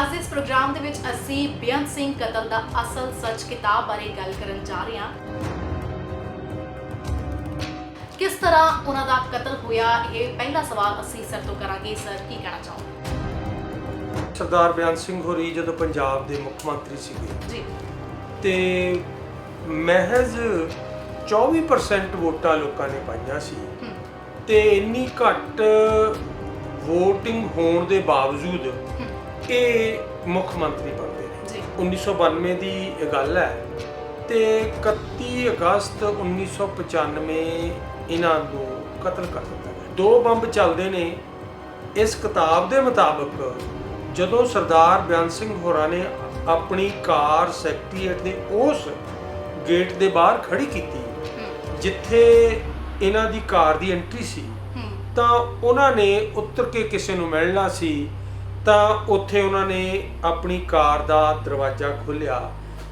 ਅੱਜ ਦੇ ਇਸ ਪ੍ਰੋਗਰਾਮ ਦੇ ਵਿੱਚ ਅਸੀਂ ਬੇਅੰਤ ਸਿੰਘ ਕਤਲ ਦਾ ਅਸਲ ਸੱਚ ਕਿਤਾਬ ਬਾਰੇ ਗੱਲ ਕਰਨ ਜਾ ਰਹੇ ਹਾਂ। ਕਿਸ ਤਰ੍ਹਾਂ ਉਹਨਾਂ ਦਾ ਕਤਲ ਹੋਇਆ ਇਹ ਪਹਿਲਾ ਸਵਾਲ ਅਸੀਂ ਸਰ ਤੋਂ ਕਰਾਂਗੇ। ਸਰ ਕੀ ਕਹਿਣਾ ਚਾਹੋਗੇ? ਸਰਦਾਰ ਬਿਆਨ ਸਿੰਘ ਹੋਰੀ ਜਦੋਂ ਪੰਜਾਬ ਦੇ ਮੁੱਖ ਮੰਤਰੀ ਸੀਗੇ ਜੀ। ਤੇ ਮਹਿਜ਼ 24% ਵੋਟਾਂ ਲੋਕਾਂ ਨੇ ਪਾਈਆਂ ਸੀ। ਹਮ, ਤੇ ਇੰਨੀ ਘੱਟ VOTING ਹੋਣ ਦੇ ਬਾਵਜੂਦ ਹਮ, ਇਹ ਮੁੱਖ ਮੰਤਰੀ ਬਣਦੇ ਨੇ। ਜੀ। 1992 ਦੀ ਗੱਲ ਹੈ ਤੇ 31 ਅਗਸਤ 1995 ਇਹਨਾਂ ਨੂੰ ਕਤਲ ਕਰ ਦਿੱਤਾ ਗਿਆ। ਦੋ ਬੰਬ ਚੱਲਦੇ ਨੇ। ਇਸ ਕਿਤਾਬ ਦੇ ਮੁਤਾਬਕ ਜਦੋਂ ਸਰਦਾਰ ਬਿਆਨ ਸਿੰਘ ਹੋਰਾਂ ਨੇ ਆਪਣੀ ਕਾਰ ਸੈਕਟਰੀਏਟ ਦੇ ਉਸ ਗੇਟ ਦੇ ਬਾਹਰ ਖੜੀ ਕੀਤੀ ਜਿੱਥੇ ਇਹਨਾਂ ਦੀ ਕਾਰ ਦੀ ਐਂਟਰੀ ਸੀ ਤਾਂ ਉਹਨਾਂ ਨੇ ਉੱਤਰ ਕੇ ਕਿਸੇ ਨੂੰ ਮਿਲਣਾ ਸੀ ਤਾਂ ਉੱਥੇ ਉਹਨਾਂ ਨੇ ਆਪਣੀ ਕਾਰ ਦਾ ਦਰਵਾਜ਼ਾ ਖੋਲ੍ਹਿਆ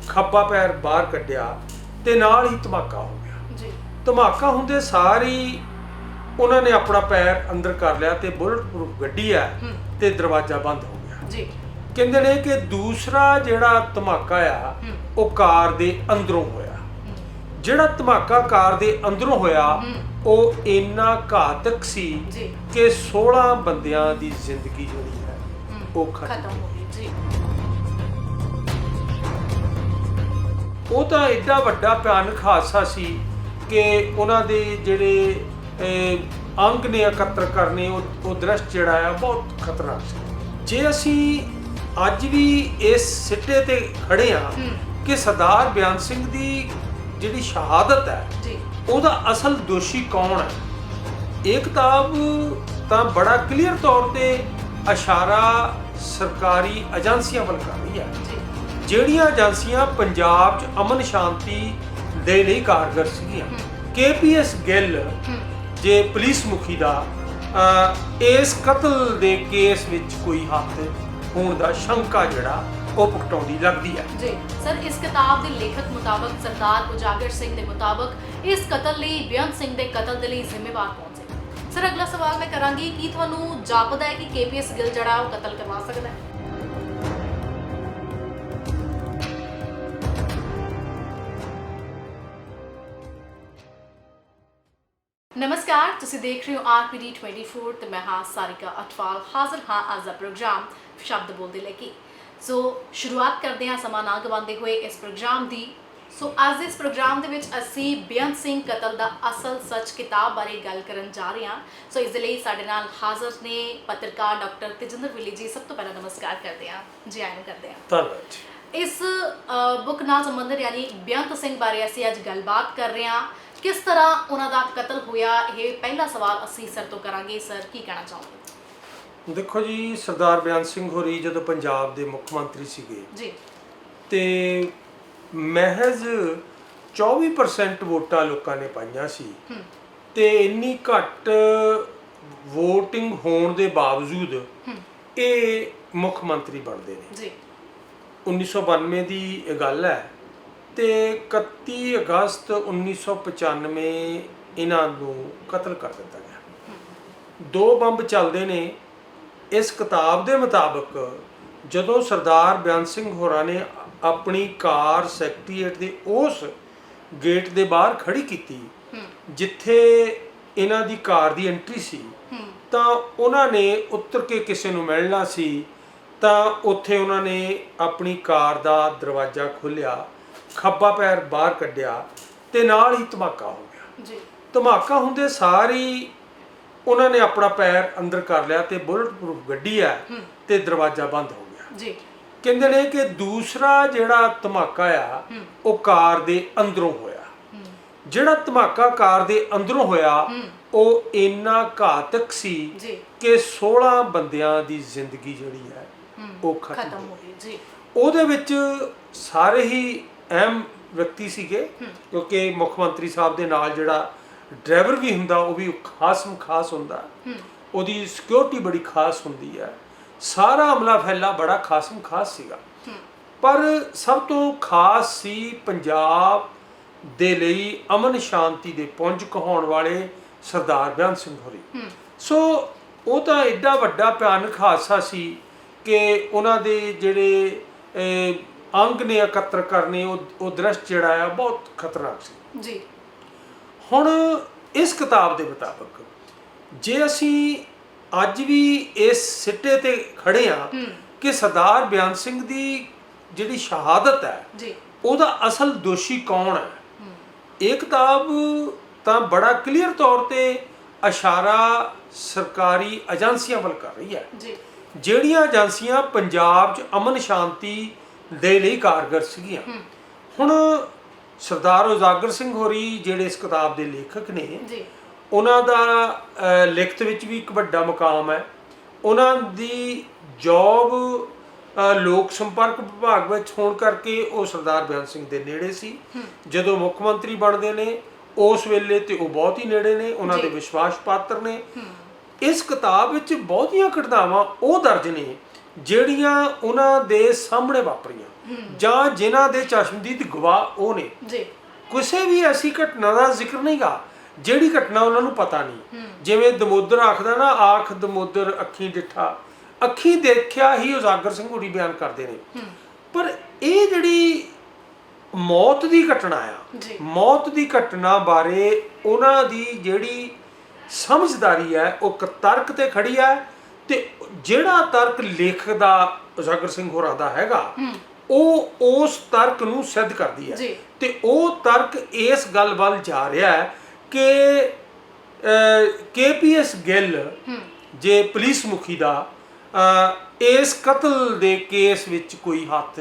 ਖੱਬਾ ਪੈਰ ਬਾਹਰ ਕੱਢਿਆ ਤੇ ਨਾਲ ਹੀ ਧਮਾਕਾ ਹੋ ਗਿਆ। ਜੀ। ਧਮਾਕਾ ਹੁੰਦੇ ਸਾਰੀ ਉਹਨਾਂ ਨੇ ਆਪਣਾ ਪੈਰ ਅੰਦਰ ਕਰ ਲਿਆ ਤੇ ਬੁਲਟ ਪ੍ਰੂਫ ਗੱਡੀ ਹਮ, ਤੇ ਦਰਵਾਜ਼ਾ ਬੰਦ ਹੋ ਗਿਆ। ਜੀ। ਕਹਿੰਦੇ ਨੇ ਕਿ ਦੂਸਰਾ ਜਿਹੜਾ ਧਮਾਕਾ ਆ ਉਹ ਕਾਰ ਦੇ ਅੰਦਰੋਂ ਹੋਇਆ। ਜਿਹੜਾ ਧਮਾਕਾ ਕਾਰ ਦੇ ਅੰਦਰੋਂ ਹੋਇਆ। ਉਹ ਇੰਨਾ ਘਾਤਕ ਸੀ ਜੀ। ਕਿ 16 ਬੰਦਿਆਂ ਦੀ ਜ਼ਿੰਦਗੀ ਹਮ, ਉਹ ਖਤਮ ਖਤਮ ਹੋ ਗਈ ਜੀ। ਉਹ ਤਾਂ ਐਡਾ ਵੱਡਾ ਭਿਆਨਕ ਹਾਦਸਾ ਸੀ ਕਿ ਉਹਨਾਂ ਦੇ ਜਿਹੜੇ ਅਹ, ਅੰਗ ਨੇ ਇਕੱਤਰ ਕਰਨੇ ਉਹ ਉਹ ਦ੍ਰਿਸ਼ ਜਿਹੜਾ ਆ ਬਹੁਤ ਖਤਰਨਾਕ ਸੀ। ਜੇ ਅਸੀਂ ਅੱਜ ਵੀ ਇਸ ਸਿੱਟੇ ਤੇ ਖੜੇ ਆ ਕਿ ਸਰਦਾਰ ਬਿਆਨ ਸਿੰਘ ਦੀ ਜਿਹੜੀ ਸ਼ਹਾਦਤ ਹੈ ਜੀ। ਉਹਦਾ ਅਸਲ ਦੋਸ਼ੀ ਕੌਣ ਹੈ? ਇਹ ਕਿਤਾਬ ਤਾਂ ਬੜਾ ਕਲੀਅਰ ਤੌਰ ਤੇ ਇਸ਼ਾਰਾ ਸਰਕਾਰੀ ਏਜੰਸੀਆਂ ਵੱਲ ਕਰ ਰਹੀ ਹੈ। ਜਿਹੜੀਆਂ ਏਜੰਸੀਆਂ ਪੰਜਾਬ 'ਚ ਅਮਨ ਸ਼ਾਂਤੀ ਦੇ ਲਈ ਕਾਰਗਰ ਸੀਗੀਆਂ। ਕੇਪੀਐਸ ਗਿੱਲ ਜੇ ਪੁਲਿਸ ਮੁਖੀ ਦਾ ਇਸ ਕਤਲ ਦੇ ਕੇਸ ਵਿੱਚ ਕੋਈ ਹੱਥ ਹੋਣ ਦਾ ਸ਼ੰਕਾ ਜਿਹੜਾ ਉਹ ਪੁਖਟਾਉਂਦੀ ਲੱਗਦੀ ਹੈ। ਜੀ। ਸਰ ਇਸ ਕਿਤਾਬ ਦੇ ਲੇਖਕ ਮੁਤਾਬਕ ਸਰਦਾਰ ਉਜਾਗਰ ਸਿੰਘ ਦੇ ਮੁਤਾਬਕ ਇਸ ਕਤਲ ਲਈ ਬੇਅੰਤ ਸਿੰਘ ਦੇ ਕਤਲ ਦੇ ਲਈ ਜ਼ਿੰਮੇਵਾਰ ਸਰ, ਅਗਲਾ ਸਵਾਲ ਮੈਂ ਕਰਾਂਗੀ ਕੀ ਤੁਹਾਨੂੰ ਜਾਪਦਾ ਹੈ ਕਿ ਕੇਪੀਐਸ ਗਿੱਲ ਜਿਹੜਾ ਉਹ ਕਤਲ ਕਰਵਾ ਸਕਦਾ ਹੈ? ਨਮਸਕਾਰ, ਤੁਸੀਂ ਦੇਖ ਰਹੇ ਹੋ ਆਰਪੀਡੀ 24 ਤੇ ਮੈਂ ਹਾਂ ਸਾਰਿਕਾ ਅਟਵਾਲ ਹਾਜ਼ਰ ਹਾਂ ਅੱਜ ਦਾ ਪ੍ਰੋਗਰਾਮ ਸ਼ਬਦ ਬੋਲਦੇ ਲੈ ਕੇ। ਸੋ, ਸ਼ੁਰੂਆਤ ਕਰਦੇ ਹਾਂ ਸਮਾਂ ਨਾ ਗਵਾਉਂਦੇ ਹੋਏ ਇਸ ਪ੍ਰੋਗਰਾਮ ਦੀ ਸੋ ਅੱਜ ਦੇ ਇਸ ਪ੍ਰੋਗਰਾਮ ਦੇ ਵਿੱਚ ਅਸੀਂ ਬੇਅੰਤ ਸਿੰਘ ਕਤਲ ਦਾ ਅਸਲ ਸੱਚ ਕਿਤਾਬ ਬਾਰੇ ਗੱਲ ਕਰਨ ਜਾ ਰਹੇ ਹਾਂ। ਸੋ ਇਸ ਲਈ ਸਾਡੇ ਨਾਲ ਹਾਜ਼ਰ ਨੇ ਪੱਤਰਕਾਰ ਡਾਕਟਰ ਤੇਜਿੰਦਰ ਵਿਲੀ ਜੀ। ਸਭ ਤੋਂ ਪਹਿਲਾਂ ਨਮਸਕਾਰ ਕਰਦੇ ਹਾਂ। ਜੀ ਆਇਆਂ ਨੂੰ ਕਰਦੇ ਹਾਂ। ਧੰਨਵਾਦ ਜੀ। ਇਸ ਬੁੱਕ ਨਾਲ ਸੰਬੰਧਿਤ ਯਾਨੀ ਬੇਅੰਤ ਸਿੰਘ ਬਾਰੇ ਅਸੀਂ ਅੱਜ ਗੱਲਬਾਤ ਕਰ ਰਹੇ ਹਾਂ। ਕਿਸ ਤਰ੍ਹਾਂ ਉਹਨਾਂ ਦਾ ਕਤਲ ਹੋਇਆ ਇਹ ਪਹਿਲਾ ਸਵਾਲ ਅਸੀਂ ਸਰ ਤੋਂ ਕਰਾਂਗੇ। ਸਰ ਕੀ ਕਹਿਣਾ ਚਾਹੋਗੇ? ਦੇਖੋ ਜੀ ਸਰਦਾਰ ਬਿਆਨ ਸਿੰਘ ਹੋਰੀ ਜਦੋਂ ਪੰਜਾਬ ਦੇ ਮੁੱਖ ਮੰਤਰੀ ਸੀਗੇ ਜੀ। ਤੇ ਮਹਿਜ਼ 24% ਵੋਟਾਂ ਲੋਕਾਂ ਨੇ ਪਾਈਆਂ ਸੀ। ਤੇ ਇੰਨੀ ਘੱਟ VOTING ਹੋਣ ਦੇ ਬਾਵਜੂਦ ਇਹ ਮੁੱਖ ਮੰਤਰੀ ਬਣਦੇ ਨੇ। ਜੀ। 1992 ਦੀ ਇਹ ਗੱਲ ਹੈ ਤੇ 31 ਅਗਸਤ 1995 ਇਹਨਾਂ ਨੂੰ ਕਤਲ ਕਰ ਦਿੱਤਾ ਗਿਆ। ਦੋ ਬੰਬ ਚੱਲਦੇ ਨੇ। ਇਸ ਕਿਤਾਬ ਦੇ ਮੁਤਾਬਕ ਜਦੋਂ ਸਰਦਾਰ ਬਿਆਨ ਸਿੰਘ ਹੋਰਾਂ ਨੇ ਆਪਣੀ ਕਾਰ ਸੈਕਟਰੀਏਟ ਦੇ ਉਸ ਗੇਟ ਦੇ ਬਾਹਰ ਖੜੀ ਕੀਤੀ। ਜਿੱਥੇ ਇਹਨਾਂ ਦੀ ਕਾਰ ਦੀ ਐਂਟਰੀ ਸੀ। ਤਾਂ ਉਹਨਾਂ ਨੇ ਉੱਤਰ ਕੇ ਕਿਸੇ ਨੂੰ ਮਿਲਣਾ ਸੀ। ਤਾਂ ਉੱਥੇ ਉਹਨਾਂ ਨੇ ਆਪਣੀ ਕਾਰ ਦਾ ਦਰਵਾਜ਼ਾ ਖੋਲ੍ਹਿਆ ਖੱਬਾ ਪੈਰ ਬਾਹਰ ਕੱਢਿਆ ਤੇ ਨਾਲ ਹੀ ਧਮਾਕਾ ਹੋ ਗਿਆ। ਜੀ। ਧਮਾਕਾ ਹੁੰਦੇ ਸਾਰੀ ਉਹਨਾਂ ਨੇ ਆਪਣਾ ਪੈਰ ਅੰਦਰ ਕਰ ਲਿਆ ਤੇ ਬੁਲਟ ਪ੍ਰੂਫ ਗੱਡੀ ਹਮ, ਤੇ ਦਰਵਾਜ਼ਾ ਬੰਦ ਹੋ ਗਿਆ। ਜੀ। ਕਹਿੰਦੇ ਨੇ ਕਿ ਦੂਸਰਾ ਜਿਹੜਾ ਧਮਾਕਾ ਆ ਉਹ ਕਾਰ ਦੇ ਅੰਦਰੋਂ ਹੋਇਆ। ਜਿਹੜਾ ਧਮਾਕਾ ਕਾਰ ਦੇ ਅੰਦਰੋਂ ਹੋਇਆ ਉਹ ਇੰਨਾ ਘਾਤਕ ਸੀ ਕਿ 16 ਬੰਦਿਆਂ ਦੀ ਜ਼ਿੰਦਗੀ ਜਿਹੜੀ ਹੈ ਉਹ ਖਤਮ ਹੋ ਗਈ ਜੀ। ਉਹਦੇ ਵਿੱਚ ਸਾਰੇ ਹੀ ਅਹਿਮ ਵਿਅਕਤੀ ਸੀਗੇ। ਕਿਉਂਕਿ ਮੁੱਖ ਮੰਤਰੀ ਸਾਹਿਬ ਦੇ ਨਾਲ ਜਿਹੜਾ ਡਰਾਈਵਰ ਵੀ ਹੁੰਦਾ ਉਹ ਵੀ ਖਾਸਮ ਖਾਸ ਹੁੰਦਾ ਉਹਦੀ ਸਿਕਿਉਰਿਟੀ ਬੜੀ ਖਾਸ ਹੁੰਦੀ ਹੈ। ਸਾਰਾ ਹਮਲਾ ਫੈਲਾ ਬੜਾ ਖਾਸਮ ਖਾਸ ਸੀਗਾ। ਪਰ ਸਭ ਤੋਂ ਖਾਸ ਸੀ ਪੰਜਾਬ ਦੇ ਲਈ ਅਮਨ ਸ਼ਾਂਤੀ ਦੇ ਪੁੰਜ ਕਹਾਉਣ ਵਾਲੇ ਸਰਦਾਰ ਬਿਆਨ ਸਿੰਘ ਹੋਰੀ। ਸੋ ਉਹ ਤਾਂ ਐਡਾ ਵੱਡਾ ਭਿਆਨਕ ਹਾਦਸਾ ਸੀ ਕਿ ਉਹਨਾਂ ਦੇ ਜਿਹੜੇ ਅੰਗ ਨੇ ਇਕੱਤਰ ਕਰਨੇ ਉਹ ਉਹ ਦ੍ਰਿਸ਼ ਜਿਹੜਾ ਆ ਬਹੁਤ ਖਤਰਨਾਕ ਸੀ। ਜੀ। ਹੁਣ ਇਸ ਕਿਤਾਬ ਦੇ ਮੁਤਾਬਕ ਜੇ ਅਸੀਂ ਅੱਜ ਵੀ ਇਸ ਸਿੱਟੇ ਤੇ ਖੜੇ ਆ ਕਿ ਸਰਦਾਰ ਬਿਆਨ ਸਿੰਘ ਦੀ ਜਿਹੜੀ ਸ਼ਹਾਦਤ ਹੈ ਜੀ। ਉਹਦਾ ਅਸਲ ਦੋਸ਼ੀ ਕੌਣ ਹੈ? ਇਹ ਕਿਤਾਬ ਤਾਂ ਬੜਾ ਕਲੀਅਰ ਤੌਰ ਤੇ ਇਸ਼ਾਰਾ ਸਰਕਾਰੀ ਏਜੰਸੀਆਂ ਵੱਲ ਕਰ ਰਹੀ ਹੈ। ਜੀ। ਜਿਹੜੀਆਂ ਏਜੰਸੀਆਂ ਪੰਜਾਬ 'ਚ ਅਮਨ ਸ਼ਾਂਤੀ ਦੇ ਲਈ ਕਾਰਗਰ ਸੀਗੀਆਂ। ਹੁਣ ਸਰਦਾਰ ਉਜਾਗਰ ਸਿੰਘ ਹੋਰੀ ਜਿਹੜੇ ਇਸ ਕਿਤਾਬ ਦੇ ਲੇਖਕ ਨੇ ਜੀ। ਉਹਨਾਂ ਦਾ ਲਿਖਤ ਵਿੱਚ ਵੀ ਇੱਕ ਵੱਡਾ ਮਕਾਮ ਹੈ। ਉਹਨਾਂ ਦੀ ਜੌਬ ਲੋਕ ਸੰਪਰਕ ਵਿਭਾਗ ਵਿੱਚ ਹੋਣ ਕਰਕੇ ਉਹ ਸਰਦਾਰ ਬਿਆਨ ਸਿੰਘ ਦੇ ਨੇੜੇ ਸੀ। ਜਦੋਂ ਮੁੱਖ ਮੰਤਰੀ ਬਣਦੇ ਨੇ ਉਸ ਵੇਲੇ ਤੇ ਉਹ ਬਹੁਤ ਹੀ ਨੇੜੇ ਨੇ ਉਹਨਾਂ ਦੇ। ਵਿਸ਼ਵਾਸ ਪਾਤਰ ਨੇ। ਇਸ ਕਿਤਾਬ ਵਿੱਚ ਬਹੁਤੀਆਂ ਘਟਨਾਵਾਂ ਉਹ ਦਰਜ ਨੇ ਜਿਹੜੀਆਂ ਉਹਨਾਂ ਦੇ ਸਾਹਮਣੇ ਵਾਪਰੀਆਂ। ਜਾਂ ਜਿਨ੍ਹਾਂ ਦੇ ਚਸ਼ਮਦੀਦ ਗਵਾਹ ਉਹ ਨੇ। ਜੀ। ਕਿਸੇ ਵੀ ਐਸੀ ਘਟਨਾ ਦਾ ਜ਼ਿਕਰ ਨਹੀਂਗਾ ਜਿਹੜੀ ਘਟਨਾ ਉਹਨਾਂ ਨੂੰ ਪਤਾ ਨਹੀਂ। ਜਿਵੇਂ ਦਮੋਦਰ ਆਖਦਾ ਨਾ ਆਖ ਦਮੋਦਰ ਅੱਖੀ ਡਿੱਠਾ। ਅੱਖੀ ਦੇਖਿਆ ਹੀ ਉਜਾਗਰ ਸਿੰਘ ਹੁਰੀ ਬਿਆਨ ਕਰਦੇ ਨੇ। ਪਰ ਇਹ ਜਿਹੜੀ ਮੌਤ ਦੀ ਘਟਨਾ ਆ ਮੌਤ ਦੀ ਘਟਨਾ ਬਾਰੇ ਉਹਨਾਂ ਦੀ ਜਿਹੜੀ ਸਮਝਦਾਰੀ ਹੈ ਉਹ ਇੱਕ ਤਰਕ ਤੇ ਖੜੀ ਹੈ ਤੇ ਜਿਹੜਾ ਤਰਕ ਲੇਖਕ ਦਾ ਉਜਾਗਰ ਸਿੰਘ ਹੋਰਾਂ ਦਾ ਹੈਗਾ ਉਹ ਉਸ ਤਰਕ ਨੂੰ ਸਿੱਧ ਕਰਦੀ ਹੈ। ਤੇ ਉਹ ਤਰਕ ਇਸ ਗੱਲ ਵੱਲ ਜਾ ਰਿਹਾ ਹੈ ਕਿ ਕੇਪੀਐਸ ਗਿੱਲ ਜੇ ਪੁਲਿਸ ਮੁਖੀ ਦਾ ਇਸ ਕਤਲ ਦੇ ਕੇਸ ਵਿੱਚ ਕੋਈ ਹੱਥ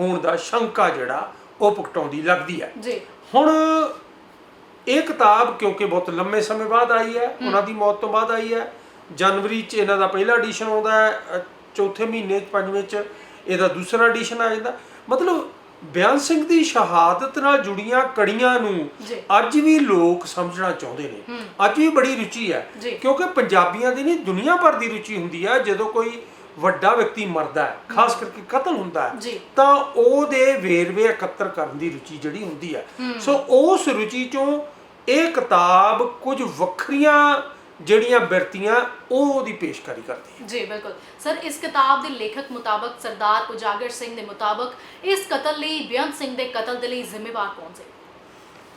ਹੋਣ ਦਾ ਸ਼ੰਕਾ ਜਿਹੜਾ ਉਹ ਪੁਕਟਾਉਂਦੀ ਲੱਗਦੀ ਹੈ। ਜੀ। ਹੁਣ ਇਹ ਕਿਤਾਬ ਕਿਉਂਕਿ ਬਹੁਤ ਲੰਮੇ ਸਮੇਂ ਬਾਅਦ ਆਈ ਹੈ ਉਹਨਾਂ ਦੀ ਮੌਤ ਤੋਂ ਬਾਅਦ ਆਈ ਹੈ ਜਨਵਰੀ 'ਚ ਇਹਨਾਂ ਦਾ ਪਹਿਲਾ ਐਡੀਸ਼ਨ ਆਉਂਦਾ ਹੈ ਚੌਥੇ ਮਹੀਨੇ 'ਚ ਪੰਜਵੇਂ 'ਚ ਇਹਦਾ ਦੂਸਰਾ ਐਡੀਸ਼ਨ ਆ ਜਾਂਦਾ। ਮਤਲਬ ਬਿਆਨ ਸਿੰਘ ਦੀ ਸ਼ਹਾਦਤ ਨਾਲ ਜੁੜੀਆਂ ਕੜੀਆਂ ਨੂੰ ਅੱਜ ਵੀ ਲੋਕ ਸਮਝਣਾ ਚਾਹੁੰਦੇ ਨੇ। ਅੱਜ ਵੀ ਬੜੀ ਰੁਚੀ ਹੈ। ਕਿਉਂਕਿ ਪੰਜਾਬੀਆਂ ਦੀ ਨਹੀਂ ਦੁਨੀਆ ਭਰ ਦੀ ਰੁਚੀ ਹੁੰਦੀ ਹੈ। ਜਦੋਂ ਕੋਈ ਵੱਡਾ ਵਿਅਕਤੀ ਮਰਦਾ ਹੈ ਖਾਸ ਕਰਕੇ ਕਤਲ ਹੁੰਦਾ ਹੈ ਤਾਂ ਉਹਦੇ ਵੇਰਵੇ ਇਕੱਤਰ ਕਰਨ ਦੀ ਰੁਚੀ ਜਿਹੜੀ ਹੁੰਦੀ ਹੈ। ਸੋ ਉਸ ਰੁਚੀ ਚੋਂ ਇਹ ਕਿਤਾਬ ਕੁਝ ਵੱਖਰੀਆਂ ਜਿਹੜੀਆਂ ਬਿਰਤੀਆਂ ਉਹ ਉਹਦੀ ਪੇਸ਼ਕਾਰੀ ਕਰਦੀ ਹੈ ਜੀ ਬਿਲਕੁਲ। ਸਰ ਇਸ ਕਿਤਾਬ ਦੇ ਲੇਖਕ ਮੁਤਾਬਕ ਸਰਦਾਰ ਉਜਾਗਰ ਸਿੰਘ ਦੇ ਮੁਤਾਬਕ ਇਸ ਕਤਲ ਲਈ ਬੇਅੰਤ ਸਿੰਘ ਦੇ ਕਤਲ ਦੇ ਲਈ ਜ਼ਿੰਮੇਵਾਰ ਕੌਣ ਸੀ?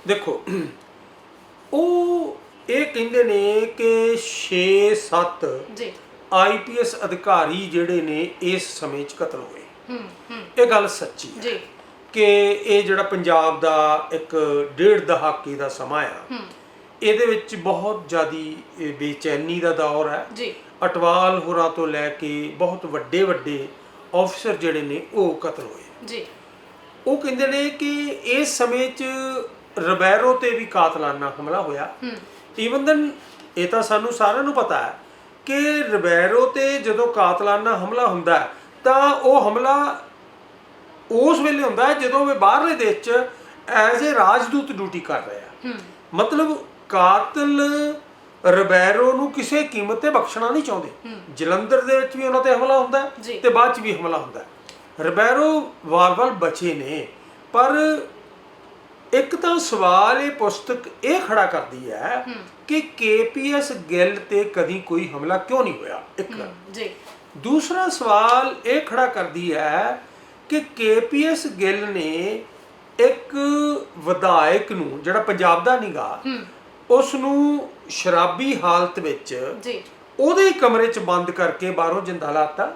ਦੇਖੋ ਉਹ ਇਹ ਕਹਿੰਦੇ ਨੇ ਕਿ 6-7 ਜੀ। ਆਈਪੀਐਸ ਅਧਿਕਾਰੀ ਜਿਹੜੇ ਨੇ ਇਸ ਸਮੇਂ 'ਚ ਕਤਲ ਹੋਏ। ਹੂੰ ਹੂੰ। ਇਹ ਗੱਲ ਸੱਚੀ ਹੈ ਜੀ। ਕਿ ਇਹ ਜਿਹੜਾ ਪੰਜਾਬ ਦਾ ਇੱਕ ਡੇਢ ਦਹਾਕੇ ਦਾ ਸਮਾਂ ਆ ਹੂੰ। ਇਹਦੇ ਵਿੱਚ ਬਹੁਤ ਜ਼ਿਆਦੀ ਬੇਚੈਨੀ ਦਾ ਦੌਰ ਹੈ। ਜੀ। ਅਟਵਾਲ ਹੋਰਾਂ ਤੋਂ ਲੈ ਕੇ ਬਹੁਤ ਵੱਡੇ ਵੱਡੇ ਆਫੀਸਰ ਜਿਹੜੇ ਨੇ ਉਹ ਕਤਲ ਹੋਏ। ਜੀ। ਉਹ ਕਹਿੰਦੇ ਨੇ ਕਿ ਇਸ ਸਮੇਂ 'ਚ ਰਬੈਰੋ ਤੇ ਵੀ ਕਾਤਲਾਨਾ ਹਮਲਾ ਹੋਇਆ। ਹੂੰ। ਈਵਨ ਦਨ ਇਹ ਤਾਂ ਸਾਨੂੰ ਸਾਰਿਆਂ ਨੂੰ ਪਤਾ ਹੈ ਕਿ ਰਬੈਰੋ ਤੇ ਜਦੋਂ ਕਾਤਲਾਨਾ ਹਮਲਾ ਹੁੰਦਾ ਹੈ, ਤਾਂ ਉਹ ਹਮਲਾ ਉਸ ਵੇਲੇ ਹੁੰਦਾ ਹੈ ਜਦੋਂ ਉਹ ਬਾਹਰਲੇ ਦੇਸ਼ 'ਚ ਐਜ਼ ਅ ਰਾਜਦੂਤ ਡਿਊਟੀ ਕਰ ਰਿਹਾ ਹੂੰ। ਮਤਲਬ ਕਾਤਲ ਰਬੈਰੋ ਨੂੰ ਕਿਸੇ ਕੀਮਤ ਤੇ ਬਖਸ਼ਣਾ ਨਹੀਂ ਚਾਹੁੰਦੇ। ਜਲੰਧਰ ਦੇ ਵਿੱਚ ਵੀ ਉਹਨਾਂ ਤੇ ਹਮਲਾ ਹੁੰਦਾ। ਤੇ ਬਾਅਦ ਚ ਵੀ ਹਮਲਾ ਹੁੰਦਾ। ਰਬੈਰੋ ਵਾਲ-ਵਾਲ ਬਚੇ ਨੇ ਪਰ ਇੱਕ ਤਾਂ ਸਵਾਲ ਇਹ ਪੁਸਤਕ ਇਹ ਖੜਾ ਕਰਦੀ ਹੈ ਕਿ ਕੇਪੀਐਸ ਗਿੱਲ ਤੇ ਕਦੀ ਕੋਈ ਹਮਲਾ ਕਿਉਂ ਨਹੀਂ ਹੋਇਆ? ਇੱਕ। ਜੀ। ਦੂਸਰਾ ਸਵਾਲ ਇਹ ਖੜਾ ਕਰਦੀ ਹੈ ਕਿ ਕੇਪੀਐਸ ਗਿੱਲ ਨੇ ਇੱਕ ਵਿਧਾਇਕ ਨੂੰ ਜਿਹੜਾ ਪੰਜਾਬ ਦਾ ਨੀਗਾ ਹੂੰ। ਉਸ ਨੂੰ ਸ਼ਰਾਬੀ ਹਾਲਤ ਵਿੱਚ ਜੀ। ਉਹਦੇ ਹੀ ਕਮਰੇ 'ਚ ਬੰਦ ਕਰਕੇ ਬਾਹਰੋਂ ਜਿੰਦਾ ਲਾਤਾ।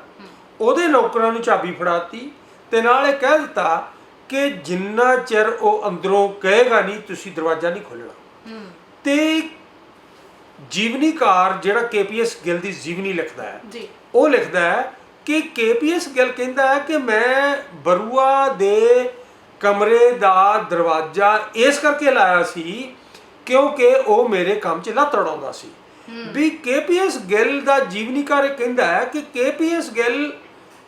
ਉਹਦੇ ਨੌਕਰਾਂ ਨੂੰ ਚਾਬੀ ਫੜਾਤੀ ਤੇ ਨਾਲ ਇਹ ਕਹਿ ਦਿੱਤਾ ਕਿ ਜਿੰਨਾ ਚਿਰ ਉਹ ਅੰਦਰੋਂ ਕਹੇਗਾ ਨਹੀਂ ਤੁਸੀਂ ਦਰਵਾਜ਼ਾ ਨਹੀਂ ਖੋਲਣਾ ਤੇ ਜੀਵਨੀਕਾਰ ਜਿਹੜਾ ਕੇਪੀਐਸ ਗਿੱਲ ਦੀ ਜੀਵਨੀ ਲਿਖਦਾ ਹੈ ਜੀ। ਉਹ ਲਿਖਦਾ ਹੈ ਕਿ ਕੇਪੀਐਸ ਗਿੱਲ ਕਹਿੰਦਾ ਹੈ ਕਿ ਮੈਂ ਬਰੂਆ ਦੇ ਕਮਰੇ ਦਾ ਦਰਵਾਜ਼ਾ ਇਸ ਕਰਕੇ ਲਾਇਆ ਸੀ ਕਿਉਂਕਿ ਉਹ ਮੇਰੇ ਕੰਮ 'ਚ ਲੱਤ ਅੜਾਉਂਦਾ ਸੀ। ਵੀ ਕੇਪੀਐਸ ਗਿੱਲ ਦਾ ਜੀਵਨੀਕਾਰ ਇਹ ਕਹਿੰਦਾ ਹੈ ਕਿ ਕੇਪੀਐਸ ਗਿੱਲ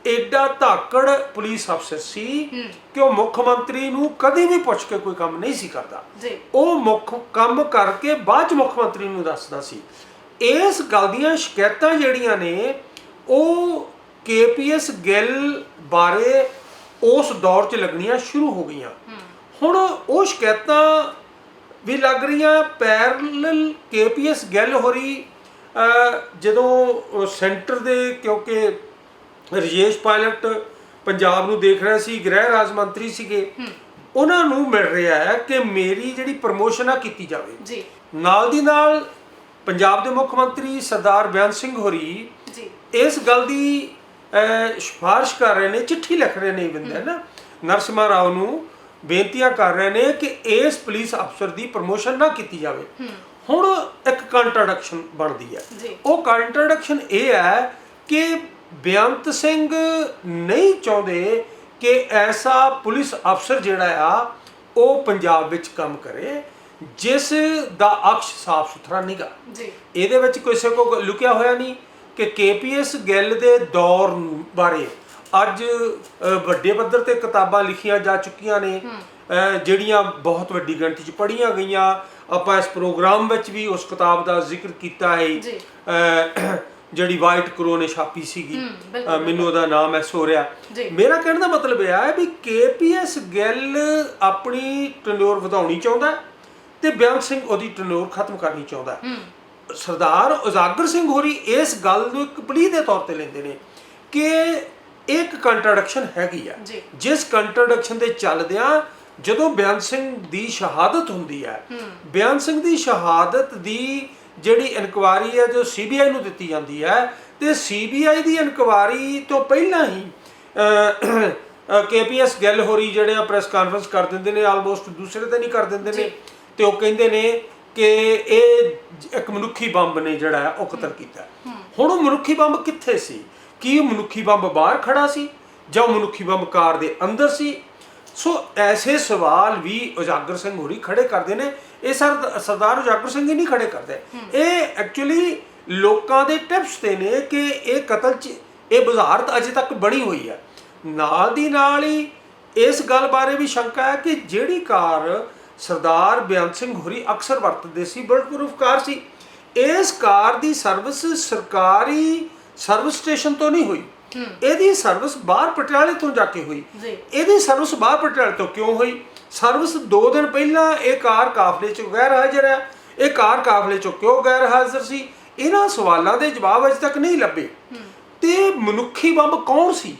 ਐਡਾ ਧਾਕੜ ਪੁਲਿਸ ਅਫਸਰ ਸੀ ਕਿ ਉਹ ਮੁੱਖ ਮੰਤਰੀ ਨੂੰ ਕਦੇ ਵੀ ਪੁੱਛ ਕੇ ਕੋਈ ਕੰਮ ਨਹੀਂ ਸੀ ਕਰਦਾ। ਉਹ ਮੁੱਖ ਕੰਮ ਕਰਕੇ ਬਾਅਦ ਚ ਮੁੱਖ ਮੰਤਰੀ ਨੂੰ ਦੱਸਦਾ ਸੀ। ਇਸ ਗੱਲ ਦੀਆਂ ਸ਼ਿਕਾਇਤਾਂ ਜਿਹੜੀਆਂ ਨੇ ਉਹ ਕੇਪੀਐਸ ਗਿੱਲ ਬਾਰੇ ਉਸ ਦੌਰ 'ਚ ਲੱਗਣੀਆਂ ਸ਼ੁਰੂ ਹੋ ਗਈਆਂ। ਹੁਣ ਉਹ ਸ਼ਿਕਾਇਤਾਂ ਵੀ ਲੱਗ ਰਹੀਆਂ ਪੈਰਲਲ ਕੇਪੀਐਸ ਗਿੱਲ ਹੋਰੀ ਜਦੋਂ ਸੈਂਟਰ ਦੇ ਕਿਉਂਕਿ ਰਜੇਸ਼ ਪਾਇਲਟ ਪੰਜਾਬ ਨੂੰ ਦੇਖ ਰਿਹਾ ਸੀ ਗ੍ਰਹਿ ਰਾਜ ਮੰਤਰੀ ਸੀਗੇ ਉਹਨਾਂ ਨੂੰ ਮਿਲ ਰਿਹਾ ਹੈ ਕਿ ਮੇਰੀ ਜਿਹੜੀ ਪ੍ਰਮੋਸ਼ਨ ਆ ਕੀਤੀ ਜਾਵੇ। ਜੀ। ਨਾਲ ਦੀ ਨਾਲ ਪੰਜਾਬ ਦੇ ਮੁੱਖ ਮੰਤਰੀ ਸਰਦਾਰ ਬਿਆਨ ਸਿੰਘ ਹੋਰੀ ਜੀ। ਇਸ ਗੱਲ ਦੀ ਸਿਫਾਰਿਸ਼ ਕਰ ਰਹੇ ਨੇ ਚਿੱਠੀ ਲਿਖ ਰਹੇ ਨੇ ਬੰਦੇ ਨਾ। ਨਰਸਿਮਹਾ ਰਾਓ ਨੂੰ ਬੇਨਤੀਆਂ ਕਰ ਰਹੇ ਨੇ ਕਿ ਇਸ ਪੁਲਿਸ ਅਫਸਰ ਦੀ ਪ੍ਰਮੋਸ਼ਨ ਨਾ ਕੀਤੀ ਜਾਵੇ। ਹੁਣ ਇੱਕ ਕੰਟਰਡਿਕਸ਼ਨ ਬਣਦੀ ਹੈ। ਉਹ ਕੰਟਰਡਿਕਸ਼ਨ ਇਹ ਹੈ ਕਿ ਬੇਅੰਤ ਸਿੰਘ ਨਹੀਂ ਚਾਹੁੰਦੇ ਕਿ ਐਸਾ ਪੁਲਿਸ ਅਫਸਰ ਜਿਹੜਾ ਆ ਉਹ ਪੰਜਾਬ ਵਿੱਚ ਕੰਮ ਕਰੇ ਜਿਸ ਦਾ ਅਕਸ਼ ਸਾਫ਼ ਸੁਥਰਾ ਨਹੀਂਗਾ ਜੀ। ਇਹਦੇ ਵਿੱਚ ਕਿਸੇ ਕੋ ਲੁਕਿਆ ਹੋਇਆ ਨਹੀਂ ਕਿ ਕੇਪੀਐਸ ਗਿੱਲ ਦੇ ਦੌਰ ਬਾਰੇ ਅੱਜ ਵੱਡੇ ਪੱਧਰ ਤੇ ਕਿਤਾਬਾਂ ਲਿਖੀਆਂ ਜਾ ਚੁੱਕੀਆਂ ਨੇ ਜਿਹੜੀਆਂ ਬਹੁਤ ਵੱਡੀ ਗਿਣਤੀ 'ਚ ਪੜ੍ਹੀਆਂ ਗਈਆਂ। ਆਪਾਂ ਇਸ ਪ੍ਰੋਗਰਾਮ ਵਿੱਚ ਵੀ ਉਸ ਕਿਤਾਬ ਦਾ ਜ਼ਿਕਰ ਕੀਤਾ ਹੈ। ਜੀ। ਜਿਹੜੀ ਵਾਈਟ ਕਰੋ ਨੇ ਛਾਪੀ ਸੀਗੀ। ਮੈਨੂੰ ਉਹਦਾ ਨਾਮ ਐ ਰਿਹਾ। ਮੇਰਾ ਕਹਿਣ ਦਾ ਮਤਲਬ ਇਹ ਹੈ ਵੀ ਕੇਪੀਐਸ ਗਿੱਲ ਆਪਣੀ ਟਨੋਰ ਵਧਾਉਣੀ ਚਾਹੁੰਦਾ ਤੇ ਬਿਆਨ ਸਿੰਘ ਉਹਦੀ ਟਨੋਰ ਖਤਮ ਕਰਨੀ ਚਾਹੁੰਦਾ ਸਰਦਾਰ ਉਜਾਗਰ ਸਿੰਘ ਹੋਰੀ ਇਸ ਗੱਲ ਨੂੰ ਇੱਕ ਪਲੀ ਦੇ ਤੌਰ ਤੇ ਲੈਂਦੇ ਨੇ ਕਿ ਇੱਕ ਕੰਟਰਡਿਕਸ਼ਨ ਹੈਗੀ ਆ। ਜਿਸ ਕੰਟਰਡਿਕਸ਼ਨ ਦੇ ਚੱਲਦਿਆਂ ਜਦੋਂ ਬਿਆਨ ਸਿੰਘ ਦੀ ਸ਼ਹਾਦਤ ਹੁੰਦੀ ਹੈ ਬਿਆਨ ਸਿੰਘ ਦੀ ਸ਼ਹਾਦਤ ਦੀ ਜਿਹੜੀ ਇਨਕੁਆਰੀ ਹੈ ਜੋ ਸੀਬੀਆਈ ਨੂੰ ਦਿੱਤੀ ਜਾਂਦੀ ਹੈ ਤੇ ਸੀਬੀਆਈ ਦੀ ਇਨਕੁਆਰੀ ਤੋਂ ਪਹਿਲਾਂ ਹੀ ਕੇਪੀਐਸ ਗਿੱਲ ਹੋਰੀ ਜਿਹੜੇ ਆ ਪ੍ਰੈਸ ਕਾਨਫਰੰਸ ਕਰ ਦਿੰਦੇ ਨੇ ਆਲਮੋਸਟ ਦੂਸਰੇ ਦਿਨ ਹੀ ਕਰ ਦਿੰਦੇ ਨੇ। ਤੇ ਉਹ ਕਹਿੰਦੇ ਨੇ ਕਿ ਇਹ ਇੱਕ ਮਨੁੱਖੀ ਬੰਬ ਨੇ ਜਿਹੜਾ ਉਹ ਕਤਲ ਕੀਤਾ। ਹੁਣ ਉਹ ਮਨੁੱਖੀ ਬੰਬ ਕਿੱਥੇ ਸੀ ਕੀ ਮਨੁੱਖੀ ਬੰਬ ਬਾਹਰ ਖੜਾ ਸੀ ਜਾਂ ਉਹ ਮਨੁੱਖੀ ਬੰਬ ਕਾਰ ਦੇ ਅੰਦਰ ਸੀ? ਸੋ ਐਸੇ ਸਵਾਲ ਵੀ ਉਜਾਗਰ ਸਿੰਘ ਹੋਰੀ ਖੜੇ ਕਰਦੇ ਨੇ। ਇਹ ਸਰ ਸਰਦਾਰ ਉਜਾਗਰ ਸਿੰਘ ਹੀ ਨਹੀਂ ਖੜੇ ਕਰਦੇ। ਇਹ ਐਕਚੁਅਲੀ ਲੋਕਾਂ ਦੇ ਟਿਪਸ ਤੇ ਨੇ ਕਿ ਇਹ ਕਤਲ ਚ ਇਹ ਬੁਝਾਰਤ ਅਜੇ ਤੱਕ ਬਣੀ ਹੋਈ ਹੈ। ਨਾਲ ਦੀ ਨਾਲ ਹੀ ਇਸ ਗੱਲ ਬਾਰੇ ਵੀ ਸ਼ੰਕਾ ਹੈ ਕਿ ਜਿਹੜੀ ਕਾਰ ਸਰਦਾਰ ਬਿਆਨ ਸਿੰਘ ਹੋਰੀ ਅਕਸਰ ਵਰਤਦੇ ਸੀ ਬੁਲਟ ਪ੍ਰੂਫ ਕਾਰ ਸੀ। ਇਸ ਕਾਰ ਦੀ ਸਰਵਿਸ ਸਰਕਾਰੀ ਸਰਵਿਸ ਸਟੇਸ਼ਨ ਤੋਂ ਨਹੀਂ ਹੋਈ। ਇਹਦੀ ਸਰਵਿਸ ਬਾਹਰ ਪਟਿਆਲੇ ਤੋਂ ਜਾ ਕੇ ਹੋਈ। ਜੀ। ਇਹਦੀ ਸਰਵਿਸ ਬਾਹਰ ਪਟਿਆਲੇ ਤੋਂ ਕਿਉਂ ਹੋਈ? ਸਰਵਿਸ 2 ਦਿਨ ਪਹਿਲਾਂ ਇਹ ਕਾਰ ਕਾਫਲੇ 'ਚ ਗੈਰ ਹਾਜ਼ਰ ਹੈ। ਇਹ ਕਾਰ ਕਾਫਲੇ 'ਚ ਕਿਉਂ ਗੈਰ ਹਾਜ਼ਰ ਸੀ? ਇਹਨਾਂ ਸਵਾਲਾਂ ਦੇ ਜਵਾਬ ਅਜੇ ਤੱਕ ਨਹੀਂ ਲੱਭੇ। ਤੇ ਮਨੁੱਖੀ ਬੰਬ ਕੌਣ ਸੀ?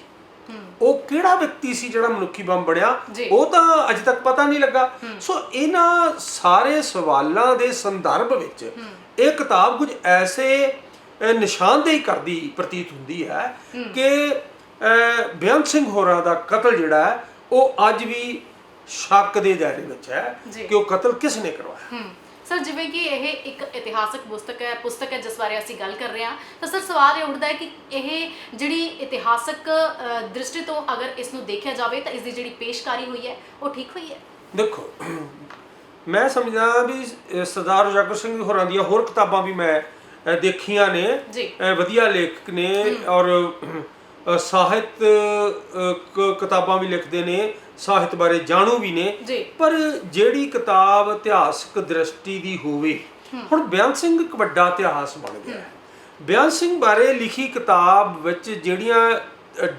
ਉਹ ਕਿਹੜਾ ਵਿਅਕਤੀ ਸੀ ਜਿਹੜਾ ਮਨੁੱਖੀ ਬੰਬ ਬਣਿਆ। ਉਹ ਤਾਂ ਅਜੇ ਤੱਕ ਪਤਾ ਨਹੀਂ ਲੱਗਾ। ਸੋ ਇਹਨਾਂ ਸਾਰੇ ਸਵਾਲਾਂ ਦੇ ਸੰਦਰਭ ਵਿੱਚ ਇਹ ਕਿਤਾਬ ਕੁਝ ਐਸੇ ਨਿਸ਼ਾਨਦੇਹੀ ਕਰਦੀ ਪ੍ਰਤੀਤ ਹੁੰਦੀ ਹੈ ਕਿ ਬੇਅੰਤ ਸਿੰਘ ਹੋਰਾਂ ਦਾ ਕਤਲ ਜਿਹੜਾ ਹੈ ਉਹ ਅੱਜ ਵੀ ਸ਼ੱਕ ਦੇ ਦਾਇਰੇ ਵਿੱਚ ਹੈ। ਕਿ ਉਹ ਕਤਲ ਕਿਸ ਨੇ ਕਰਵਾਇਆ। ਸਰ ਜਿਵੇਂ ਕਿ ਇਹ ਇੱਕ ਇਤਿਹਾਸਕ ਪੁਸਤਕ ਹੈ ਪੁਸਤਕ ਹੈ ਜਿਸ ਬਾਰੇ ਅਸੀਂ ਗੱਲ ਕਰ ਰਹੇ ਹਾਂ। ਤਾਂ ਸਰ ਸਵਾਲ ਇਹ ਉੱਠਦਾ ਹੈ ਕਿ ਇਹ ਜਿਹੜੀ ਇਤਿਹਾਸਕ ਦ੍ਰਿਸ਼ਟੀ ਤੋਂ ਅਗਰ ਇਸ ਨੂੰ ਦੇਖਿਆ ਜਾਵੇ ਤਾਂ ਇਸ ਦੀ ਜਿਹੜੀ ਪੇਸ਼ਕਾਰੀ ਹੋਈ ਹੈ ਉਹ ਠੀਕ ਹੋਈ ਹੈ? and ਮੈਂ ਸਮਝਦਾ ਵੀ ਸਰਦਾਰ ਉਜਾਗਰ ਸਿੰਘ ਹੋਰਾਂ ਦੀਆਂ ਹੋਰ ਕਿਤਾਬਾਂ ਵੀ ਮੈਂ ਦੇਖੀਆਂ ਨੇ। ਜੀ। ਵਧੀਆ ਲੇਖਕ ਨੇ ਔਰ ਸਾਹਿਤ ਕਿਤਾਬਾਂ ਵੀ ਲਿਖਦੇ ਨੇ ਸਾਹਿਤ ਬਾਰੇ ਜਾਣੂ ਵੀ ਨੇ। ਪਰ ਜਿਹੜੀ ਕਿਤਾਬ ਇਤਿਹਾਸਕ ਦ੍ਰਿਸ਼ਟੀ ਦੀ ਹੋਵੇ ਹੁਣ ਬਿਆਨ ਸਿੰਘ ਇੱਕ ਵੱਡਾ ਇਤਿਹਾਸ ਬਣ ਗਿਆ। ਹੈ। ਬਿਆਨ ਸਿੰਘ ਬਾਰੇ ਲਿਖੀ ਕਿਤਾਬ ਵਿੱਚ ਜਿਹੜੀਆਂ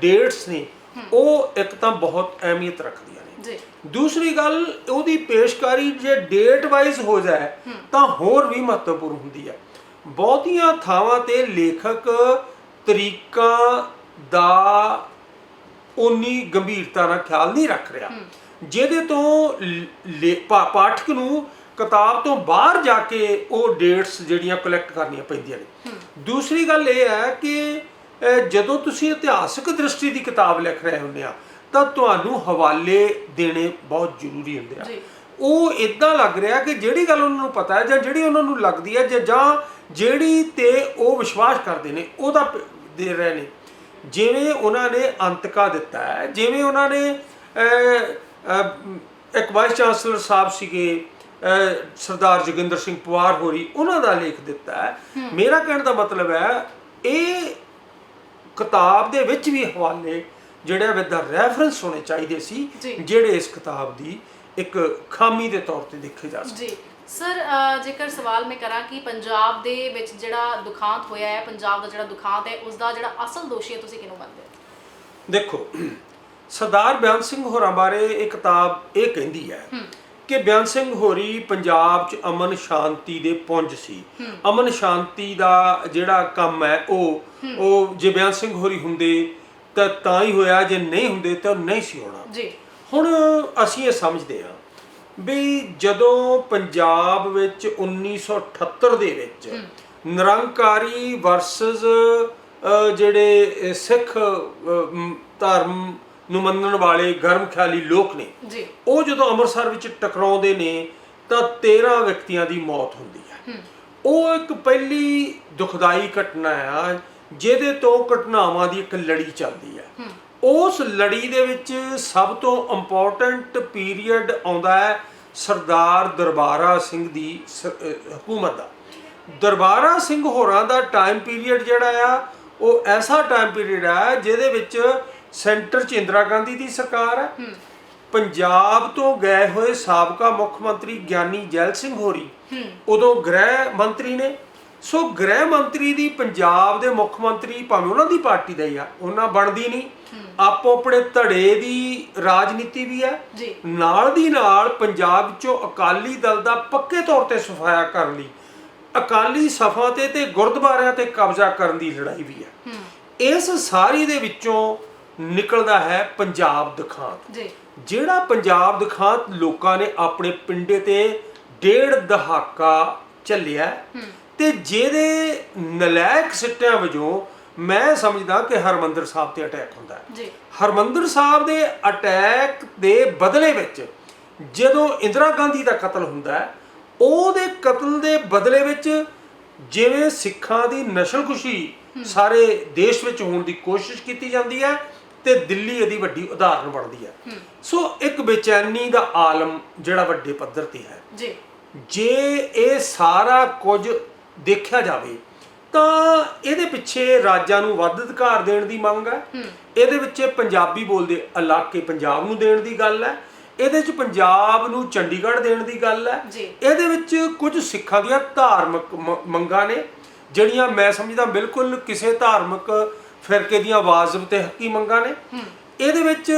ਡੇਟਸ ਨੇ ਉਹ ਇੱਕ ਤਾਂ ਬਹੁਤ ਅਹਿਮੀਅਤ ਰੱਖਦੀਆਂ ਨੇ। ਜੀ। ਦੂਸਰੀ ਗੱਲ ਉਹਦੀ ਪੇਸ਼ਕਾਰੀ ਜੇ ਡੇਟ ਵਾਈਜ਼ ਹੋ ਜਾਏ ਤਾਂ ਹੋਰ ਵੀ ਮਹੱਤਵਪੂਰਨ ਹੁੰਦੀ ਹੈ। ਬਹੁਤੀਆਂ ਥਾਵਾਂ ਤੇ ਲੇਖਕ ਤਰੀਕਾਂ ਦਾ ਉਨੀ ਗੰਭੀਰਤਾ ਨਾਲ ਖਿਆਲ ਨਹੀਂ ਰੱਖ ਰਿਹਾ। ਜਿਹਦੇ ਤੋਂ ਪਾਠਕ ਨੂੰ ਕਿਤਾਬ ਤੋਂ ਬਾਹਰ ਜਾ ਕੇ ਉਹ ਡੇਟਸ ਜਿਹੜੀਆਂ ਕਲੈਕਟ ਕਰਨੀਆਂ ਪੈਂਦੀਆਂ ਨੇ। ਦੂਸਰੀ ਗੱਲ ਇਹ ਹੈ ਕਿ ਜਦੋਂ ਤੁਸੀਂ ਇਤਿਹਾਸਕ ਦ੍ਰਿਸ਼ਟੀ ਦੀ ਕਿਤਾਬ ਲਿਖ ਰਹੇ ਹੁੰਦੇ ਆ ਤਾਂ ਤੁਹਾਨੂੰ ਹਵਾਲੇ ਦੇਣੇ ਬਹੁਤ ਜ਼ਰੂਰੀ ਹੁੰਦੇ ਆ। ਉਹ ਇਦਾਂ ਲੱਗ ਰਿਹਾ ਕਿ ਜਿਹੜੀ ਗੱਲ ਉਹਨਾਂ ਨੂੰ ਪਤਾ ਹੈ ਜਾਂ ਜਿਹੜੀ ਉਹਨਾਂ ਨੂੰ ਲੱਗਦੀ ਹੈ ਜਾਂ ਜਾਂ ਜਿਹੜੀ ਤੇ ਉਹ ਵਿਸ਼ਵਾਸ ਕਰਦੇ ਨੇ ਉਹਦਾ ਦੇ ਰਹੇ ਨੇ। ਜਿਵੇਂ ਉਹਨਾਂ ਨੇ ਅੰਤਕਾ ਦਿੱਤਾ ਹੈ ਜਿਵੇਂ ਉਹਨਾਂ ਨੇ ਇੱਕ ਵਾਈਸ ਚਾਂਸਲਰ ਸਾਹਿਬ ਸੀਗੇ ਸਰਦਾਰ ਜੋਗਿੰਦਰ ਸਿੰਘ ਪਵਾਰ ਹੋਰੀ ਉਹਨਾਂ ਦਾ ਲੇਖ ਦਿੱਤਾ ਹੈ। ਮੇਰਾ ਕਹਿਣ ਦਾ ਮਤਲਬ ਹੈ ਇਹ ਕਿਤਾਬ ਦੇ ਵਿੱਚ ਵੀ ਹਵਾਲੇ ਜਿਹੜੇ ਵਿਦ ਦਾ ਰੈਫਰੈਂਸ ਹੋਣੇ ਚਾਹੀਦੇ ਸੀ। ਜਿਹੜੇ ਇਸ ਕਿਤਾਬ ਦੀ ਇੱਕ ਖਾਮੀ ਦੇ ਤੌਰ ਤੇ ਦੇਖੇ ਜਾ ਸਕਦੇ। ਜੀ। ਸਰ ਜੇਕਰ ਸਵਾਲ ਮੈਂ ਕਰਾਂ ਕਿ ਪੰਜਾਬ ਦੇ ਵਿੱਚ ਜਿਹੜਾ ਦੁਖਾਂਤ ਹੋਇਆ ਹੈ ਪੰਜਾਬ ਦਾ ਜਿਹੜਾ ਦੁਖਾਂਤ ਹੈ ਉਸ ਦਾ ਜਿਹੜਾ ਅਸਲ ਦੋਸ਼ੀ ਹੈ ਤੁਸੀਂ ਕਿਹਨੂੰ ਮੰਨਦੇ ਹੋ? ਦੇਖੋ ਸਰਦਾਰ ਬਿਆਨ ਸਿੰਘ ਹੋਰਾਂ ਬਾਰੇ ਇਹ ਕਿਤਾਬ ਇਹ ਕਹਿੰਦੀ ਹੈ ਕਿ ਬਿਆਨ ਸਿੰਘ ਹੋਰੀ ਪੰਜਾਬ 'ਚ ਅਮਨ ਸ਼ਾਂਤੀ ਦੇ ਪੁੰਜ ਸੀ। ਅਮਨ ਸ਼ਾਂਤੀ ਦਾ ਜਿਹੜਾ ਕੰਮ ਹੈ ਉਹ ਉਹ ਜੇ ਬਿਆਨ ਸਿੰਘ ਹੋਰੀ ਹੁੰਦੇ ਤਾਂ ਤਾਂ ਹੀ ਹੋਇਆ ਜੇ ਨਹੀਂ ਹੁੰਦੇ ਤਾਂ ਨਹੀਂ ਸੀ ਹੋਣਾ। ਜੀ। ਹੁਣ ਅਸੀਂ ਇਹ ਸਮਝਦੇ ਹਾਂ ਵੀ ਜਦੋਂ ਪੰਜਾਬ ਵਿੱਚ 1978 ਦੇ ਵਿੱਚ ਨਿਰੰਕਾਰੀ ਵਰਸਸ ਜਿਹੜੇ ਸਿੱਖ ਧਰਮ ਨੂੰ ਮੰਨਣ ਵਾਲੇ ਗਰਮ ਖਿਆਲੀ ਲੋਕ ਨੇ ਉਹ ਜਦੋਂ ਅੰਮ੍ਰਿਤਸਰ ਵਿੱਚ ਟਕਰਾਉਂਦੇ ਨੇ ਤਾਂ 13 ਵਿਅਕਤੀਆਂ ਦੀ ਮੌਤ ਹੁੰਦੀ ਹੈ। ਉਹ ਇੱਕ ਪਹਿਲੀ ਦੁਖਦਾਈ ਘਟਨਾ ਆ ਜਿਹਦੇ ਤੋਂ ਘਟਨਾਵਾਂ ਦੀ ਇੱਕ ਲੜੀ ਚੱਲਦੀ ਹੈ। ਉਸ ਲੜੀ ਦੇ ਵਿੱਚ ਸਭ ਤੋਂ ਇੰਪੋਰਟੈਂਟ ਪੀਰੀਅਡ ਆਉਂਦਾ ਹੈ ਸਰਦਾਰ ਦਰਬਾਰਾ ਸਿੰਘ ਦੀ ਹਕੂਮਤ ਦਾ। ਦਰਬਾਰਾ ਸਿੰਘ ਹੋਰਾਂ ਦਾ ਟਾਈਮ ਪੀਰੀਅਡ ਜਿਹੜਾ ਆ ਉਹ ਐਸਾ ਟਾਈਮ ਪੀਰੀਅਡ ਹੈ ਜਿਹਦੇ ਵਿੱਚ ਸੈਂਟਰ 'ਚ ਇੰਦਰਾ ਗਾਂਧੀ ਦੀ ਸਰਕਾਰ ਹੈ। ਪੰਜਾਬ ਤੋਂ ਗਏ ਹੋਏ ਸਾਬਕਾ ਮੁੱਖ ਮੰਤਰੀ ਗਿਆਨੀ ਜੈਲ ਸਿੰਘ ਹੋਰੀ। ਉਦੋਂ ਗ੍ਰਹਿ ਮੰਤਰੀ ਨੇ। ਸੋ ਗ੍ਰਹਿ ਮੰਤਰੀ ਦੀ ਪੰਜਾਬ ਦੇ ਮੁੱਖ ਮੰਤਰੀ ਭਾਵੇਂ ਉਹਨਾਂ ਦੀ ਪਾਰਟੀ ਦਾ ਹੀ ਆ ਉਹਨਾਂ ਬਣਦੀ ਨਹੀਂ। ਆਪੋ ਆਪਣੇ ਧੜੇ ਦੀ ਰਾਜਨੀਤੀ ਵੀ ਜੀ। ਨਾਲ ਦੀ ਨਾਲ ਪੰਜਾਬ ਵਿੱਚੋਂ ਅਕਾਲੀ ਦਲ ਦਾ ਪੱਕੇ ਤੌਰ ਤੇ ਸਫਾਇਆ ਕਰਨ ਲਈ ਅਕਾਲੀ ਸਫਾ ਤੇ ਤੇ ਗੁਰਦੁਆਰਿਆਂ ਤੇ ਕਬਜ਼ਾ ਕਰਨ ਦੀ ਲੜਾਈ ਵੀ ਹੈ। ਇਸ ਸਾਰੀ ਦੇ ਵਿੱਚੋਂ ਨਿਕਲਦਾ ਹੈ ਪੰਜਾਬ ਦਿਖਾਂਤ। ਜੀ। ਜਿਹੜਾ ਪੰਜਾਬ ਦਿਖਾਂਤ ਲੋਕਾਂ ਨੇ ਆਪਣੇ ਪਿੰਡੇ ਤੇ ਡੇਢ ਦਹਾਕਾ ਚੱਲਿਆ। ਤੇ ਜਿਹਦੇ ਨਲਾਇਕ ਸਿੱਟਿਆਂ ਵਜੋਂ ਮੈਂ ਸਮਝਦਾ ਕਿ ਹਰਮੰਦਰ ਸਾਹਿਬ ਤੇ ਅਟੈਕ ਹੁੰਦਾ ਹੈ। ਜੀ। ਹਰਮੰਦਰ ਸਾਹਿਬ ਦੇ ਅਟੈਕ ਦੇ ਬਦਲੇ ਵਿੱਚ ਜਦੋਂ ਇੰਦਰਾ ਗਾਂਧੀ ਦਾ ਕਤਲ ਹੁੰਦਾ ਹੈ ਉਹਦੇ ਕਤਲ ਦੇ ਬਦਲੇ ਵਿੱਚ ਜਿਵੇਂ ਸਿੱਖਾਂ ਦੀ ਨਸਲਕੁਸ਼ੀ ਸਾਰੇ ਦੇਸ਼ ਵਿੱਚ ਹੋਣ ਦੀ ਕੋਸ਼ਿਸ਼ ਕੀਤੀ ਜਾਂਦੀ ਹੈ ਤੇ ਦਿੱਲੀ ਇਹਦੀ ਵੱਡੀ ਉਦਾਹਰਨ ਬਣਦੀ ਹੈ। ਸੋ ਇੱਕ ਬੇਚੈਨੀ ਦਾ ਆਲਮ ਜਿਹੜਾ ਵੱਡੇ ਪੱਧਰ ਤੇ ਹੈ। ਜੀ। ਜੇ ਇਹ ਸਾਰਾ ਕੁਝ ਦੇਖਿਆ ਜਾਵੇ ਤਾਂ ਇਹਦੇ ਪਿੱਛੇ ਰਾਜਾਂ ਨੂੰ ਵੱਧ ਅਧਿਕਾਰ ਦੇਣ ਦੀ ਮੰਗ ਹੈ। ਇਹਦੇ ਵਿੱਚ ਪੰਜਾਬੀ ਬੋਲਦੇ ਇਲਾਕੇ ਪੰਜਾਬ ਨੂੰ ਦੇਣ ਦੀ ਗੱਲ ਹੈ। ਇਹਦੇ ਵਿੱਚ ਪੰਜਾਬ ਨੂੰ ਚੰਡੀਗੜ੍ਹ ਦੇਣ ਦੀ ਗੱਲ ਹੈ। ਇਹਦੇ ਵਿੱਚ ਕੁਝ ਸਿੱਖਾਂ ਦੀਆਂ ਧਾਰਮਿਕ ਮੰਗਾਂ ਨੇ ਜਿਹੜੀਆਂ ਮੈਂ ਸਮਝਦਾ ਬਿਲਕੁਲ ਕਿਸੇ ਧਾਰਮਿਕ ਫਿਰਕੇ ਦੀਆਂ ਵਾਜਬ ਤੇ ਹੱਕੀ ਮੰਗਾਂ ਨੇ। ਇਹਦੇ ਵਿੱਚ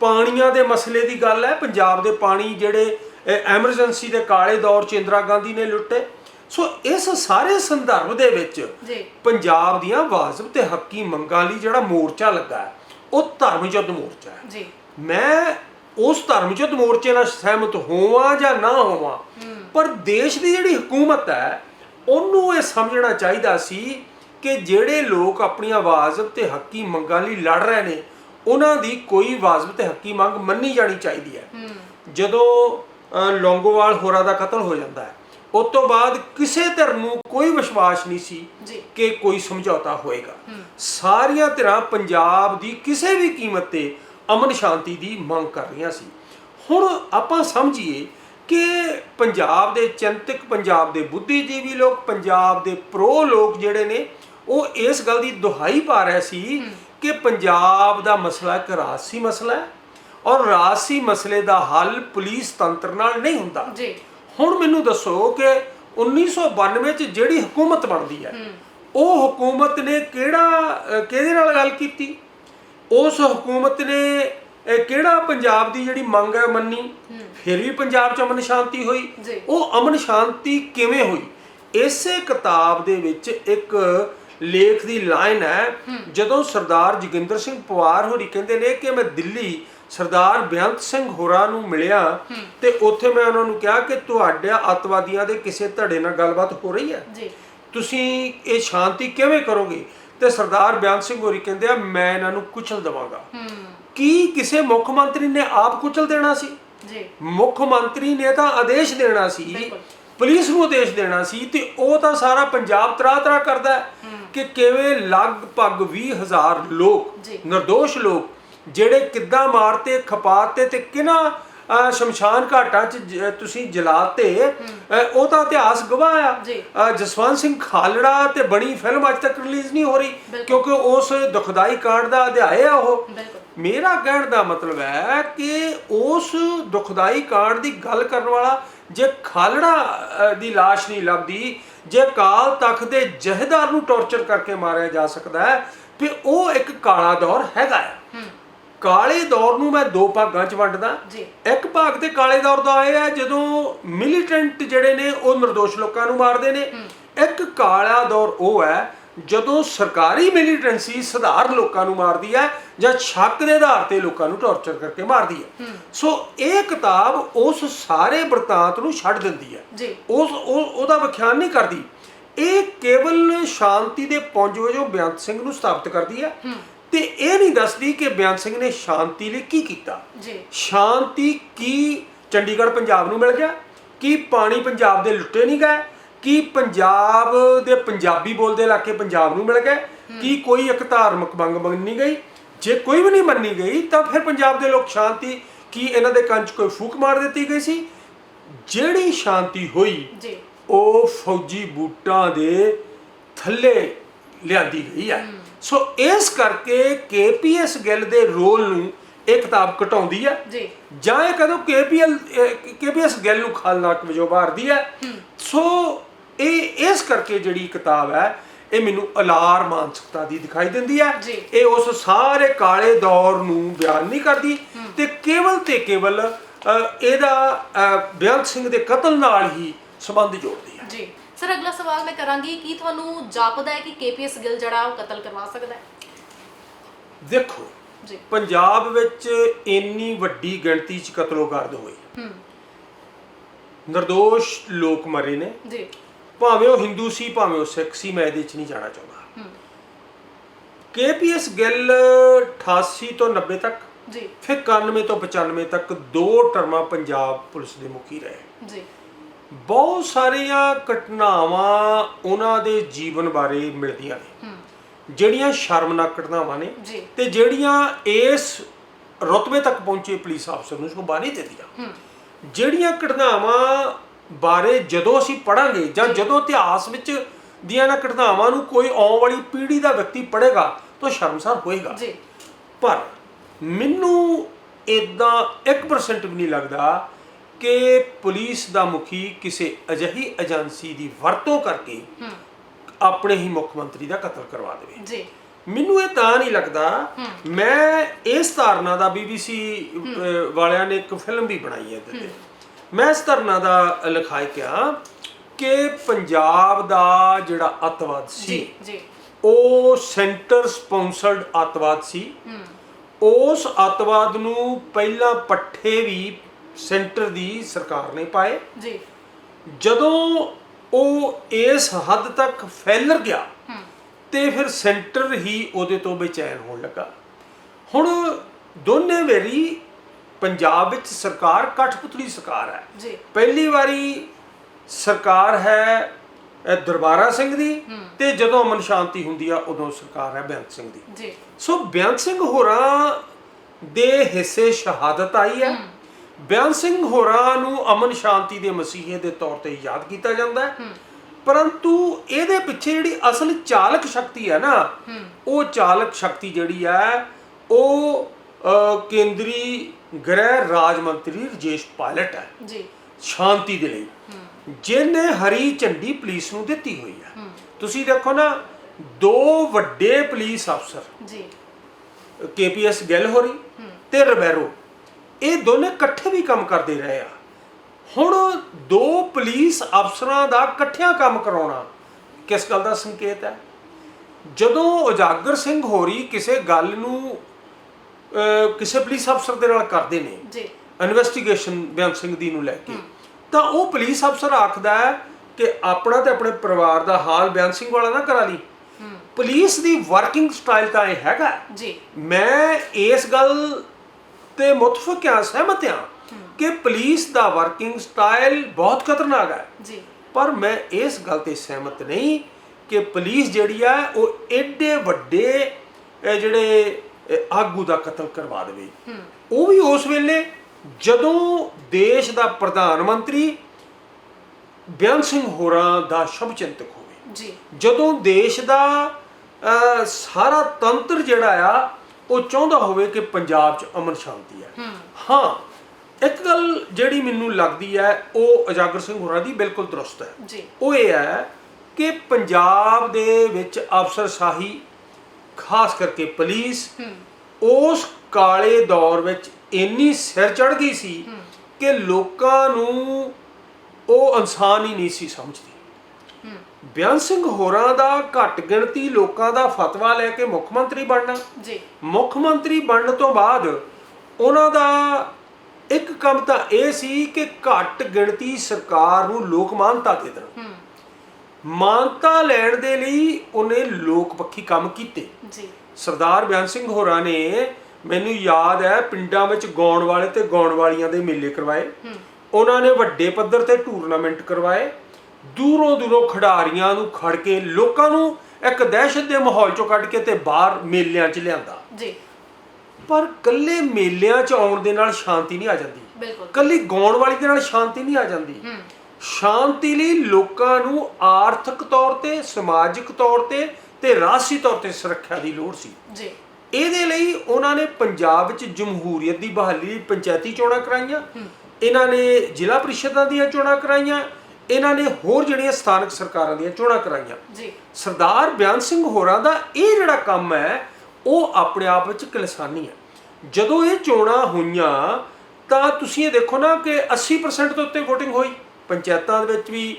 ਪਾਣੀਆਂ ਦੇ ਮਸਲੇ ਦੀ ਗੱਲ ਹੈ। ਪੰਜਾਬ ਦੇ ਪਾਣੀ ਜਿਹੜੇ ਐਮਰਜੈਂਸੀ ਦੇ ਕਾਲੇ ਦੌਰ ਚ ਇੰਦਰਾ ਗਾਂਧੀ ਨੇ ਲੁੱਟੇ। ਸੋ ਇਸ ਸਾਰੇ ਸੰਦਰਭ ਦੇ ਵਿੱਚ ਜੀ। ਪੰਜਾਬ ਦੀਆਂ ਵਾਜਬ ਤੇ ਹੱਕੀ ਮੰਗਾਂ ਲਈ ਜਿਹੜਾ ਮੋਰਚਾ ਲੱਗਾ ਹੈ ਉਹ ਧਰਮ ਯੁੱਧ ਮੋਰਚਾ ਹੈ। ਜੀ। ਮੈਂ ਉਸ ਧਰਮ ਯੁੱਧ ਮੋਰਚੇ ਨਾਲ ਸਹਿਮਤ ਹੋਵਾਂ ਜਾਂ ਨਾ ਹੋਵਾਂ ਪਰ ਦੇਸ਼ ਦੀ ਜਿਹੜੀ ਹਕੂਮਤ ਹੈ ਉਹਨੂੰ ਇਹ ਸਮਝਣਾ ਚਾਹੀਦਾ ਸੀ ਕਿ ਜਿਹੜੇ ਲੋਕ ਆਪਣੀਆਂ ਵਾਜਬ ਤੇ ਹੱਕੀ ਮੰਗਾਂ ਲਈ ਲੜ ਰਹੇ ਨੇ ਉਹਨਾਂ ਦੀ ਕੋਈ ਵਾਜਬ ਤੇ ਹੱਕੀ ਮੰਗ ਮੰਨੀ ਜਾਣੀ ਚਾਹੀਦੀ ਹੈ। ਜਦੋਂ ਲੌਂਗੋਵਾਲ ਹੋਰਾਂ ਦਾ ਕਤਲ ਹੋ ਜਾਂਦਾ ਹੈ। ਉਸ ਤੋਂ ਬਾਅਦ ਕਿਸੇ ਧਿਰ ਨੂੰ ਕੋਈ ਵਿਸ਼ਵਾਸ ਨਹੀਂ ਸੀ ਕਿ ਕੋਈ ਸਮਝੌਤਾ ਹੋਏਗਾ। ਸਾਰੀਆਂ ਧਿਰਾਂ ਪੰਜਾਬ ਦੀ ਕਿਸੇ ਵੀ ਕੀਮਤ ਤੇ ਅਮਨ ਸ਼ਾਂਤੀ ਦੀ ਮੰਗ ਕਰ ਰਹੀਆਂ ਸੀ। ਹੁਣ ਆਪਾਂ ਸਮਝੀਏ ਕਿ ਪੰਜਾਬ ਦੇ ਚਿੰਤਕ ਪੰਜਾਬ ਦੇ ਬੁੱਧੀਜੀਵੀ ਲੋਕ ਪੰਜਾਬ ਦੇ ਪ੍ਰੋ ਲੋਕ ਜਿਹੜੇ ਨੇ ਉਹ ਇਸ ਗੱਲ ਦੀ ਦੁਹਾਈ ਪਾ ਰਹੇ ਸੀ ਕਿ ਪੰਜਾਬ ਦਾ ਮਸਲਾ ਇੱਕ ਰਾਜਸੀ ਮਸਲਾ ਹੈ। ਔਰ ਰਾਜਸੀ ਮਸਲੇ ਦਾ ਹੱਲ ਪੁਲਿਸ ਤੰਤਰ ਨਾਲ ਨਹੀਂ ਹੁੰਦਾ। ਜੀ। ਹੁਣ ਮੈਨੂੰ ਦੱਸੋ ਕਿ 1992 ਚ ਜਿਹੜੀ ਹਕੂਮਤ ਬਣਦੀ ਹੈ ਉਹ ਹਕੂਮਤ ਨੇ ਕਿਹੜਾ ਕਿਹਦੇ ਨਾਲ ਗੱਲ ਕੀਤੀ? ਉਸ ਹਕੂਮਤ ਨੇ ਕਿਹੜਾ ਪੰਜਾਬ ਦੀ ਜਿਹੜੀ ਮੰਗ ਹੈ ਮੰਨੀ? ਫਿਰ ਵੀ ਪੰਜਾਬ 'ਚ ਅਮਨ ਸ਼ਾਂਤੀ ਹੋਈ। ਉਹ ਅਮਨ ਸ਼ਾਂਤੀ ਕਿਵੇਂ ਹੋਈ? ਇਸੇ ਕਿਤਾਬ ਦੇ ਵਿੱਚ ਇੱਕ ਲੇਖ ਦੀ ਲਾਈਨ ਹੈ। ਜਦੋਂ ਸਰਦਾਰ ਜੋਗਿੰਦਰ ਸਿੰਘ ਪਵਾਰ ਹੋਰੀ ਕਹਿੰਦੇ ਨੇ ਕਿ ਮੈਂ ਦਿੱਲੀ ਸਰਦਾਰ ਬੇਅੰਤ ਸਿੰਘ ਹੋਰਾਂ ਨੂੰ ਮਿਲਿਆ ਤੇ ਉੱਥੇ ਮੈਂ ਉਹਨਾਂ ਨੂੰ ਕਿਹਾ ਕਿ ਤੁਹਾਡੇ ਅੱਤਵਾਦੀਆਂ ਦੇ ਕਿਸੇ ਧੜੇ ਨਾਲ ਗੱਲਬਾਤ ਹੋ ਰਹੀ ਹੈ? ਜੀ। ਤੁਸੀਂ ਇਹ ਸ਼ਾਂਤੀ ਕਿਵੇਂ ਕਰੋਗੇ? ਤੇ ਸਰਦਾਰ ਬਿਆਨ ਸਿੰਘ ਹੋਰੀ ਕਹਿੰਦੇ ਆ ਮੈਂ ਇਹਨਾਂ ਨੂੰ ਕੁਚਲ ਦਵਾਂਗਾ। ਕੀ ਕਿਸੇ ਮੁੱਖ ਮੰਤਰੀ ਨੇ ਆਪ ਕੁਚਲ ਦੇਣਾ ਸੀ? ਜੀ। ਮੁੱਖ ਮੰਤਰੀ ਨੇ ਤਾਂ ਆਦੇਸ਼ ਦੇਣਾ ਸੀ। ਪੁਲਿਸ ਨੂੰ ਆਦੇਸ਼ ਦੇਣਾ ਸੀ ਤੇ ਉਹ ਤਾਂ ਸਾਰਾ ਪੰਜਾਬ ਤਰਾ ਤਰਾ ਕਰਦਾ ਕਿ ਕਿਵੇਂ ਲਗਭਗ 20000 ਲੋਕ। નિર્ਦੋਸ਼ ਲੋਕ ਜਿਹੜੇ ਕਿੱਦਾਂ ਮਾਰਤੇ ਖਪਾਤੇ ਤੇ ਕਿਨਾ ਸ਼ਮਸ਼ਾਨ ਘਾਟਾਂ 'ਚ ਤੁਸੀਂ ਜਲਾਤੇ ਉਹ ਤਾਂ ਇਤਿਹਾਸ ਗਵਾਹ ਆ। ਜਸਵੰਤ ਸਿੰਘ ਖਾਲੜਾ ਤੇ ਬਣੀ ਫਿਲਮ ਅੱਜ ਤੱਕ ਰਿਲੀਜ਼ ਨਹੀਂ ਹੋ ਰਹੀ। ਕਿਉਂਕਿ ਉਸ ਦੁਖਦਾਈ ਕਾਂਡ ਦਾ ਅਧਿਆਇ ਆ ਉਹ। ਮੇਰਾ ਕਹਿਣ ਦਾ ਮਤਲਬ ਹੈ ਕਿ ਉਸ ਦੁਖਦਾਈ ਕਾਂਡ ਦੀ ਗੱਲ ਕਰਨ ਵਾਲਾ ਜੇ ਖਾਲੜਾ ਦੀ ਲਾਸ਼ ਨਹੀਂ ਲੱਭਦੀ ਜੇ ਕਾਲ ਤਖਤ ਦੇ ਜਹੇਦਾਰ ਨੂੰ ਟੌਰਚਰ ਕਰਕੇ ਮਾਰਿਆ ਜਾ ਸਕਦਾ ਹੈ ਤੇ ਉਹ ਇੱਕ ਕਾਲਾ ਦੌਰ ਹੈਗਾ ਹੈ ਕਾਲੇ ਦੌਰ ਨੂੰ ਮੈਂ ਦੋ ਭਾਗਾਂ 'ਚ ਵੰਡਦਾ। ਜੀ। ਇੱਕ ਭਾਗ ਤੇ ਕਾਲੇ ਦੌਰ ਦਾ ਇਹ ਹੈ ਜਦੋਂ ਮਿਲੀਟੈਂਟ ਜਿਹੜੇ ਨੇ ਉਹ નિર્ਦੋਸ਼ ਲੋਕਾਂ ਨੂੰ ਮਾਰਦੇ ਨੇ। ਇੱਕ ਕਾਲਾ ਦੌਰ ਉਹ ਹੈ ਜਦੋਂ ਸਰਕਾਰੀ ਮਿਲੀਟੈਂਸੀ ਸਧਾਰਨ ਲੋਕਾਂ ਨੂੰ ਮਾਰਦੀ ਹੈ ਜਾਂ ਸ਼ੱਕ ਦੇ ਆਧਾਰ ਤੇ ਲੋਕਾਂ ਨੂੰ ਟੌਰਚਰ ਕਰਕੇ ਮਾਰਦੀ ਹੈ। ਸੋ ਇਹ ਕਿਤਾਬ ਉਸ ਸਾਰੇ ਵਰਤਾਂਤ ਨੂੰ ਛੱਡ ਦਿੰਦੀ ਹੈ। ਉਸ ਉਹ- ਉਹਦਾ ਵਿਖਿਆਨ ਨਹੀਂ ਕਰਦੀ। ਇਹ ਕੇਵਲ ਸ਼ਾਂਤੀ ਦੇ ਪੁੰਜ ਵਜੋਂ ਬੇਅੰਤ ਸਿੰਘ ਨੂੰ ਸਥਾਪਿਤ ਕਰਦੀ ਹੈ। ਤੇ ਇਹ ਨਹੀਂ ਦੱਸਦੀ ਕਿ ਬੇਅੰਤ ਸਿੰਘ ਨੇ ਸ਼ਾਂਤੀ ਲਈ ਕੀ ਕੀਤਾ? ਜੀ। ਸ਼ਾਂਤੀ ਕੀ ਚੰਡੀਗੜ੍ਹ ਪੰਜਾਬ ਨੂੰ ਮਿਲ ਗਿਆ? ਕੀ ਪਾਣੀ ਪੰਜਾਬ ਦੇ ਲੁੱਟੇ ਨਹੀਂ ਗਏ? ਕੀ ਪੰਜਾਬ ਦੇ ਪੰਜਾਬੀ ਬੋਲਦੇ ਇਲਾਕੇ ਪੰਜਾਬ ਨੂੰ ਮਿਲ ਗਏ? ਕੀ ਕੋਈ ਇੱਕ ਧਾਰਮਿਕ ਮੰਗ ਮੰਨੀ ਗਈ? ਜੇ ਕੋਈ ਵੀ ਨਹੀਂ ਮੰਨੀ ਗਈ ਤਾਂ ਫਿਰ ਪੰਜਾਬ ਦੇ ਲੋਕ ਸ਼ਾਂਤੀ ਕੀ ਇਹਨਾਂ ਦੇ ਕੰਨ 'ਚ ਕੋਈ ਫੂਕ ਮਾਰ ਦਿੱਤੀ ਗਈ ਸੀ? ਜਿਹੜੀ ਸ਼ਾਂਤੀ ਹੋਈ ਜੀ। ਉਹ ਫੌਜੀ ਬੂਟਾਂ ਦੇ ਥੱਲੇ ਲਿਆਂਦੀ ਗਈ ਹੈ। ਸੋ ਇਸ ਕਰਕੇ ਕੇਪੀਐਸ ਗਿੱਲ ਦੇ ਰੋਲ ਨੂੰ ਇਹ ਕਿਤਾਬ ਘਟਾਉਂਦੀ ਹੈ ਜੀ। ਜਾਂ ਇਹ ਕਦੋਂ ਕੇਪੀਐਲ ਕੇਪੀਐਸ ਗਿੱਲ ਨੂੰ ਖਾਲਨਾਕ ਵਜੋਂ ਮਾਰਦੀ ਹੈ। ਸੋ ਇਹ ਇਸ ਕਰਕੇ ਜਿਹੜੀ ਕਿਤਾਬ ਹੈ ਇਹ ਮੈਨੂੰ ਅਲਾਰ ਮਾਨਸਿਕਤਾ ਦੀ ਦਿਖਾਈ ਦਿੰਦੀ ਹੈ। ਇਹ ਉਸ ਸਾਰੇ ਕਾਲੇ ਦੌਰ ਨੂੰ ਬਿਆਨ ਨਹੀਂ ਕਰਦੀ। ਤੇ ਕੇਵਲ ਤੇ ਕੇਵਲ ਇਹਦਾ ਬੇਅੰਤ ਸਿੰਘ ਦੇ ਕਤਲ ਨਾਲ ਹੀ ਸੰਬੰਧ ਜੋੜਦੀ ਹੈ ਜੀ। ਸਰ ਅਗਲਾ ਸਵਾਲ ਮੈਂ ਕਰਾਂਗੀ ਕੀ ਤੁਹਾਨੂੰ ਜਾਪਦਾ ਹੈ ਕਿ ਕੇਪੀਐਸ ਗਿੱਲ ਜਿਹੜਾ ਉਹ ਕਤਲ ਕਰਵਾ ਸਕਦਾ ਹੈ? ਦੇਖੋ ਜੀ। ਪੰਜਾਬ ਵਿੱਚ ਇੰਨੀ ਵੱਡੀ ਗਿਣਤੀ 'ਚ ਕਤਲੋਗਰਦ ਹੋਈ ਹੂੰ। ਨਿਰਦੋਸ਼ ਲੋਕ ਮਰੇ ਨੇ। ਜੀ। ਭਾਵੇਂ ਉਹ ਹਿੰਦੂ ਸੀ ਭਾਵੇਂ ਉਹ ਸਿੱਖ ਸੀ ਮੈਂ ਇਹਦੇ 'ਚ ਨਹੀਂ ਜਾਣਾ ਚਾਹੁੰਦਾ। ਹੂੰ। ਕੇਪੀਐਸ ਗਿੱਲ 88 ਤੋਂ 90 ਤੱਕ ਜੀ। ਫਿਰ 91 ਤੋਂ 95 ਤੱਕ ਦੋ ਟਰਮਾਂ ਪੰਜਾਬ ਪੁਲਿਸ ਦੇ ਮੁਖੀ ਰਹੇ। ਜੀ। ਬਹੁਤ ਸਾਰੀਆਂ ਘਟਨਾਵਾਂ ਉਹਨਾਂ ਦੇ ਜੀਵਨ ਬਾਰੇ ਮਿਲਦੀਆਂ ਨੇ। ਜਿਹੜੀਆਂ ਸ਼ਰਮਨਾਕ ਘਟਨਾਵਾਂ ਨੇ ਜੀ। ਤੇ ਜਿਹੜੀਆਂ ਇਸ ਰੁਤਬੇ ਤੱਕ ਪਹੁੰਚੇ ਪੁਲਿਸ ਅਫਸਰ ਨੂੰ ਸ਼ੋਭਾ ਨਹੀਂ ਦਿੰਦੀਆਂ ਹੂੰ। ਜਿਹੜੀਆਂ ਘਟਨਾਵਾਂ ਬਾਰੇ ਜਦੋਂ ਅਸੀਂ ਪੜਾਂਗੇ ਜਾਂ ਜਦੋਂ ਇਤਿਹਾਸ ਵਿੱਚ ਦੀਆਂ ਇਹਨਾਂ ਘਟਨਾਵਾਂ ਨੂੰ ਕੋਈ ਆਉਣ ਵਾਲੀ ਪੀੜ੍ਹੀ ਦਾ ਵਿਅਕਤੀ ਪੜ੍ਹੇਗਾ ਤਾਂ ਸ਼ਰਮਸਾਰ ਹੋਏਗਾ। ਜੀ। ਪਰ ਮੈਨੂੰ ਇਦਾਂ 1% ਵੀ ਨਹੀਂ ਲੱਗਦਾ ਕਿ ਪੁਲਿਸ ਦਾ ਮੁਖੀ ਕਿਸੇ ਅਜਿਹੀ ਏਜੰਸੀ ਦੀ ਵਰਤੋਂ ਕਰਕੇ ਆਪਣੇ ਹੀ ਮੁੱਖ ਮੰਤਰੀ ਦਾ ਕਤਲ ਕਰਵਾ ਦੇਵੇ। ਜੀ। ਮੈਨੂੰ ਇਹ ਤਾਂ ਨਹੀਂ ਲੱਗਦਾ ਮੈਂ ਇਸ ਧਾਰਨਾ ਦਾ BBC ਵਾਲਿਆਂ ਨੇ ਇੱਕ ਫਿਲਮ ਵੀ ਬਣਾਈ ਹੈ ਇਹਦੇ ਤੇ। ਮੈਂ ਇਸ ਧਾਰਨਾ ਦਾ ਲਿਖਾਈ ਕਿਹਾ ਕਿ ਪੰਜਾਬ ਦਾ ਜਿਹੜਾ ਅੱਤਵਾਦ ਸੀ ਜੀ। ਉਹ ਸੈਂਟਰ ਸਪਾਂਸਰਡ ਅੱਤਵਾਦ ਸੀ। ਉਸ ਅੱਤਵਾਦ ਨੂੰ ਪਹਿਲਾਂ ਪੱਠੇ ਵੀ ਸੈਂਟਰ ਦੀ ਸਰਕਾਰ ਨੇ ਪਾਏ। ਜੀ। ਜਦੋਂ ਉਹ ਇਸ ਹੱਦ ਤੱਕ ਫੈਲ ਗਿਆ ਤੇ ਫਿਰ ਸੈਂਟਰ ਹੀ ਉਹਦੇ ਤੋਂ ਬੇਚੈਨ ਹੋਣ ਲੱਗਾ। ਹੁਣ ਦੋਨੇ ਵੇਰੀ ਪੰਜਾਬ ਵਿੱਚ ਸਰਕਾਰ ਕਠਪੁਤਲੀ ਸਰਕਾਰ ਹੈ। ਜੀ। ਪਹਿਲੀ ਵਾਰੀ ਸਰਕਾਰ ਹੈ ਦਰਬਾਰਾ ਸਿੰਘ ਦੀ ਤੇ ਜਦੋਂ ਅਮਨ ਸ਼ਾਂਤੀ ਹੁੰਦੀ ਆ ਉਦੋਂ ਸਰਕਾਰ ਹੈ ਬੇਅੰਤ ਸਿੰਘ ਦੀ। ਜੀ। ਸੋ ਬੇਅੰਤ ਸਿੰਘ ਹੋਰਾਂ ਦੇ ਹਿੱਸੇ ਸ਼ਹਾਦਤ ਆਈ ਹੈ। ਬੇਅੰਤ ਸਿੰਘ ਹੋਰਾਂ ਨੂੰ ਅਮਨ ਸ਼ਾਂਤੀ ਦੇ ਮਸੀਹੇ ਦੇ ਤੌਰ ਤੇ ਯਾਦ ਕੀਤਾ ਜਾਂਦਾ ਹੈ। ਪਰੰਤੂ ਇਹਦੇ ਪਿੱਛੇ ਜਿਹੜੀ ਅਸਲ ਚਾਲਕ ਸ਼ਕਤੀ ਹੈ ਨਾ ਉਹ ਚਾਲਕ ਸ਼ਕਤੀ ਜਿਹੜੀ ਹੈ ਉਹ ਕੇਂਦਰੀ ਗ੍ਰਹਿ ਰਾਜ ਮੰਤਰੀ ਰਜੇਸ਼ ਪਾਇਲਟ ਹੈ। ਜੀ। ਸ਼ਾਂਤੀ ਦੇ ਲਈ। ਜਿਹਨੇ ਹਰੀ ਝੰਡੀ ਪੁਲਿਸ ਨੂੰ ਦਿੱਤੀ ਹੋਈ ਹੈ। ਤੁਸੀਂ ਦੇਖੋ ਨਾ ਦੋ ਵੱਡੇ ਪੁਲਿਸ ਅਫਸਰ ਜੀ। ਕੇਪੀਐਸ ਗਿੱਲ ਹੋਰੀ ਤੇ ਰਬੈਰੋ। ਇਹ ਦੋਨੇ ਇਕੱਠੇ ਵੀ ਕੰਮ ਕਰਦੇ ਰਹੇ ਆ। ਹੁਣ ਦੋ ਪੁਲਿਸ ਅਫਸਰਾਂ ਦਾ ਇਕੱਠਿਆਂ ਕੰਮ ਕਰਾਉਣਾ ਕਿਸ ਗੱਲ ਦਾ ਸੰਕੇਤ ਹੈ? ਜਦੋਂ ਉਜਾਗਰ ਸਿੰਘ ਹੋਰੀ ਕਿਸੇ ਗੱਲ ਨੂੰ ਕਿਸੇ ਪੁਲਿਸ ਅਫਸਰ ਦੇ ਨਾਲ ਕਰਦੇ ਨੇ ਜੀ। ਇਨਵੈਸਟੀਗੇਸ਼ਨ ਬੇਅੰਤ ਸਿੰਘ ਦੀ ਨੂੰ ਲੈ ਕੇ ਤਾਂ ਉਹ ਪੁਲਿਸ ਅਫਸਰ ਆਖਦਾ ਹੈ ਕਿ ਆਪਣਾ ਤੇ ਆਪਣੇ ਪਰਿਵਾਰ ਦਾ ਹਾਲ ਬੇਅੰਤ ਸਿੰਘ ਵਾਲਾ ਨਾ ਕਰਾ ਲਈ। ਪੁਲਿਸ ਦੀ ਵਰਕਿੰਗ ਸਟਾਈਲ ਤਾਂ ਇਹ ਹੈਗਾ। ਜੀ। ਮੈਂ ਇਸ ਗੱਲ ਤੇ ਮੁਤਫਕ ਹਾਂ ਸਹਿਮਤ ਹਾਂ। ਕਿ ਪੁਲਿਸ ਦਾ ਵਰਕਿੰਗ ਸਟਾਈਲ ਬਹੁਤ ਖਤਰਨਾਕ ਹੈ। ਜੀ। ਪਰ ਮੈਂ ਇਸ ਗੱਲ ਤੇ ਸਹਿਮਤ ਨਹੀਂ ਕਿ ਪੁਲਿਸ ਜਿਹੜੀ ਆ ਉਹ ਐਡੇ ਵੱਡੇ ਜਿਹੜੇ ਆਗੂ ਦਾ ਕਤਲ ਕਰਵਾ ਦੇਵੇ। ਉਹ ਵੀ ਉਸ ਵੇਲੇ ਜਦੋਂ ਦੇਸ਼ ਦਾ ਪ੍ਰਧਾਨ ਮੰਤਰੀ ਬੇਅੰਤ ਸਿੰਘ ਹੋਰਾਂ ਦਾ ਸ਼ੁਭ ਚਿੰਤਕ ਹੋਵੇ। ਜੀ। ਜਦੋਂ ਦੇਸ਼ ਦਾ ਸਾਰਾ ਤੰਤਰ ਜਿਹੜਾ ਆ ਉਹ ਚਾਹੁੰਦਾ ਹੋਵੇ ਕਿ ਪੰਜਾਬ 'ਚ ਅਮਨ ਸ਼ਾਂਤੀ ਹੈ। ਹਾਂ। ਇੱਕ ਗੱਲ ਜਿਹੜੀ ਮੈਨੂੰ ਲੱਗਦੀ ਹੈ ਉਹ ਅਜਾਗਰ ਸਿੰਘ ਹੋਰਾਂ ਦੀ ਬਿਲਕੁਲ ਦਰੁਸਤ ਹੈ। ਜੀ। ਉਹ ਇਹ ਹੈ ਕਿ ਪੰਜਾਬ ਦੇ ਵਿੱਚ ਅਫਸਰਸ਼ਾਹੀ ਖਾਸ ਕਰਕੇ ਪੁਲਿਸ ਉਸ ਕਾਲੇ ਦੌਰ ਵਿੱਚ ਇੰਨੀ ਸਿਰ ਚੜ ਗਈ ਸੀ ਕਿ ਲੋਕਾਂ ਨੂੰ ਉਹ ਇਨਸਾਨ ਹੀ ਨਹੀਂ ਸੀ ਸਮਝਦੀ। ਬਿਆਨ ਸਿੰਘ ਹੋਰਾਂ ਦਾ ਘੱਟ ਗਿਣਤੀ ਲੋਕਾਂ ਦਾ ਫਤਵਾ ਲੈ ਕੇ ਮੁੱਖ ਮੰਤਰੀ ਬਣਨਾ। ਜੀ। ਮੁੱਖ ਮੰਤਰੀ ਬਣਨ ਤੋਂ ਬਾਅਦ ਉਹਨਾਂ ਦਾ ਇੱਕ ਕੰਮ ਤਾਂ ਇਹ ਸੀ ਕਿ ਘੱਟ ਗਿਣਤੀ ਸਰਕਾਰ ਨੂੰ ਲੋਕ ਮਾਨਤਾ ਦੇ ਦੇਣ। ਮਾਨਤਾ ਲੈਣ ਦੇ ਲਈ ਉਹਨੇ ਲੋਕ ਪੱਖੀ ਕੰਮ ਕੀਤੇ। ਜੀ। ਸਰਦਾਰ ਬਿਆਨ ਸਿੰਘ ਹੋਰਾਂ ਨੇ ਮੈਨੂੰ ਯਾਦ ਹੈ ਪਿੰਡਾਂ ਵਿੱਚ ਗਾਉਣ ਵਾਲੇ ਤੇ ਗਾਉਣ ਵਾਲੀਆਂ ਦੇ ਮੇਲੇ ਕਰਵਾਏ। ਉਹਨਾਂ ਨੇ ਵੱਡੇ ਪੱਧਰ ਤੇ ਟੂਰਨਾਮੈਂਟ ਕਰਵਾਏ। ਦੂਰੋਂ ਦੂਰੋਂ ਖਿਡਾਰੀਆਂ ਨੂੰ ਖੜ ਕੇ ਲੋਕਾਂ ਨੂੰ ਇੱਕ ਦਹਿਸ਼ਤ ਦੇ ਮਾਹੌਲ ਚੋਂ ਕੱਢ ਕੇ ਤੇ ਬਾਹਰ ਮੇਲਿਆਂ 'ਚ ਲਿਆਂਦਾ। ਜੀ। ਪਰ ਕੱਲੇ ਮੇਲਿਆਂ 'ਚ ਆਉਣ ਦੇ ਨਾਲ ਸ਼ਾਂਤੀ ਨਹੀਂ ਆ ਜਾਂਦੀ। ਬਿਲਕੁਲ। ਕੱਲੀ ਗਾਉਣ ਵਾਲੀ ਦੇ ਨਾਲ ਸ਼ਾਂਤੀ ਨਹੀਂ ਆ ਜਾਂਦੀ। ਹੂੰ। ਸ਼ਾਂਤੀ ਲਈ ਲੋਕਾਂ ਨੂੰ ਆਰਥਿਕ ਤੌਰ ਤੇ ਸਮਾਜਿਕ ਤੌਰ ਤੇ ਤੇ ਰਾਸ਼ਟਰੀ ਤੌਰ ਤੇ ਸੁਰੱਖਿਆ ਦੀ ਲੋੜ ਸੀ। ਜੀ। ਇਹਦੇ ਲਈ ਉਹਨਾਂ ਨੇ ਪੰਜਾਬ ਵਿੱਚ ਜਮਹੂਰੀਅਤ ਦੀ ਬਹਾਲੀ ਲਈ ਪੰਚਾਇਤੀ ਚੋਣਾਂ ਕਰਾਈਆਂ। ਇਹਨਾਂ ਨੇ ਜ਼ਿਲ੍ਹਾ ਪ੍ਰੀਸ਼ਦਾਂ ਦੀਆਂ ਚੋਣਾਂ ਕਰਾਈਆਂ। ਇਹਨਾਂ ਨੇ ਹੋਰ ਜਿਹੜੀਆਂ ਸਥਾਨਕ ਸਰਕਾਰਾਂ ਦੀਆਂ ਚੋਣਾਂ ਕਰਾਈਆਂ। ਜੀ। ਸਰਦਾਰ ਬਿਆਨ ਸਿੰਘ ਹੋਰਾਂ ਦਾ ਇਹ ਜਿਹੜਾ ਕੰਮ ਹੈ ਉਹ ਆਪਣੇ ਆਪ ਵਿੱਚ ਕਿਲਸਾਨੀ ਹੈ। ਜਦੋਂ ਇਹ ਚੋਣਾਂ ਹੋਈਆਂ ਤਾਂ ਤੁਸੀਂ ਇਹ ਦੇਖੋ ਨਾ ਕਿ 80% ਤੋਂ ਉੱਤੇ VOTING ਹੋਈ। ਪੰਚਾਇਤਾਂ ਦੇ ਵਿੱਚ ਵੀ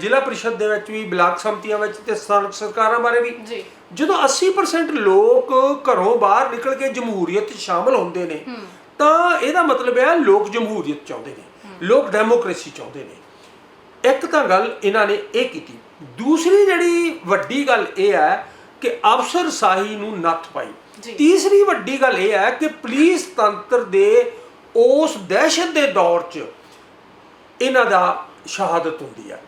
ਜ਼ਿਲ੍ਹਾ ਪ੍ਰੀਸ਼ਦ ਦੇ ਵਿੱਚ ਵੀ ਬਲਾਕ ਸੰਮਤੀਆਂ ਵਿੱਚ ਤੇ ਸਥਾਨਕ ਸਰਕਾਰਾਂ ਬਾਰੇ ਵੀ। ਜੀ। ਜਦੋਂ 80% ਲੋਕ ਘਰੋਂ ਬਾਹਰ ਨਿਕਲ ਕੇ ਜਮਹੂਰੀਅਤ 'ਚ ਸ਼ਾਮਲ ਹੁੰਦੇ ਨੇ ਤਾਂ ਇਹਦਾ ਮਤਲਬ ਹੈ ਲੋਕ ਜਮਹੂਰੀਅਤ ਚਾਹੁੰਦੇ ਨੇ। ਲੋਕ ਡੈਮੋਕ੍ਰੇਸੀ ਚਾਹੁੰਦੇ ਨੇ। ਇੱਕ ਤਾਂ ਗੱਲ ਇਹਨਾਂ ਨੇ ਇਹ ਕੀਤੀ। ਦੂਸਰੀ ਜਿਹੜੀ ਵੱਡੀ ਗੱਲ ਇਹ ਹੈ ਕਿ ਅਫਸਰ ਸਾਹੀ ਨੂੰ ਨੱਥ ਪਾਈ। ਤੀਸਰੀ ਵੱਡੀ ਗੱਲ ਇਹ ਹੈ ਕਿ ਪੁਲਿਸ ਤੰਤਰ ਦੇ ਉਸ ਦਹਿਸ਼ਤ ਦੇ ਦੌਰ 'ਚ ਇਹਨਾਂ ਦਾ ਸ਼ਹਾਦਤ ਹੁੰਦੀ ਹੈ।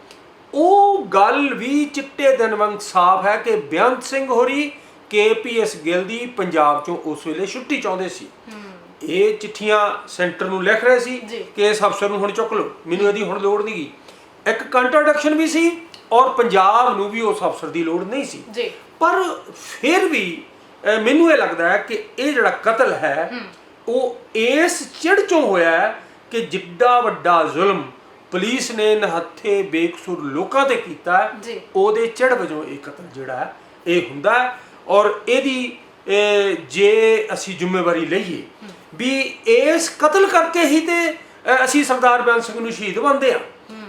ਉਹ ਗੱਲ ਵੀ ਚਿੱਟੇ ਦਿਨ ਵਾਂਗ ਸਾਫ਼ ਹੈ ਕਿ ਬੇਅੰਤ ਸਿੰਘ ਹੋਰੀ ਕੇਪੀਐਸ ਗਿੱਲ ਦੀ ਪੰਜਾਬ ਚੋਂ ਉਸ ਵੇਲੇ ਛੁੱਟੀ ਚਾਹੁੰਦੇ ਸੀ। ਇਹ ਚਿੱਠੀਆਂ ਸੈਂਟਰ ਨੂੰ ਲਿਖ ਰਹੇ ਸੀ। ਕਿ ਇਸ ਅਫਸਰ ਨੂੰ ਹੁਣ ਚੁੱਕ ਲਓ। ਮੈਨੂੰ ਇਹਦੀ ਹੁਣ ਲੋੜ ਨਹੀਂਗੀ ਇੱਕ ਕੰਟਰਡਿਕਸ਼ਨ ਵੀ ਸੀ ਔਰ ਪੰਜਾਬ ਨੂੰ ਵੀ ਉਸ ਅਫਸਰ ਦੀ ਲੋੜ ਨਹੀਂ ਸੀ। ਜੀ। ਪਰ ਫਿਰ ਵੀ ਮੈਨੂੰ ਇਹ ਲੱਗਦਾ ਹੈ ਕਿ ਇਹ ਜਿਹੜਾ ਕਤਲ ਹੈ ਉਹ ਇਸ ਚਿੜ ਚੋਂ ਹੋਇਆ ਹੈ ਕਿ ਜਿੱਡਾ ਵੱਡਾ ਜ਼ੁਲਮ ਪੁਲਿਸ ਨੇ ਨਹੱਥੇ ਬੇਕਸੂਰ ਲੋਕਾਂ ਤੇ ਕੀਤਾ। ਉਹਦੇ ਚਿੜ ਵਜੋਂ ਇਹ ਕਤਲ ਜਿਹੜਾ ਇਹ ਹੁੰਦਾ ਹੈ ਔਰ ਇਹਦੀ ਇਹ, ਜੇ ਅਸੀਂ ਜ਼ਿੰਮੇਵਾਰੀ ਲਈਏ ਵੀ ਇਸ ਕਤਲ ਕਰਕੇ ਹੀ ਤੇ ਅਸੀਂ ਸਰਦਾਰ ਬਿਆਨ ਸਿੰਘ ਨੂੰ ਸ਼ਹੀਦ ਮੰਨਦੇ ਆ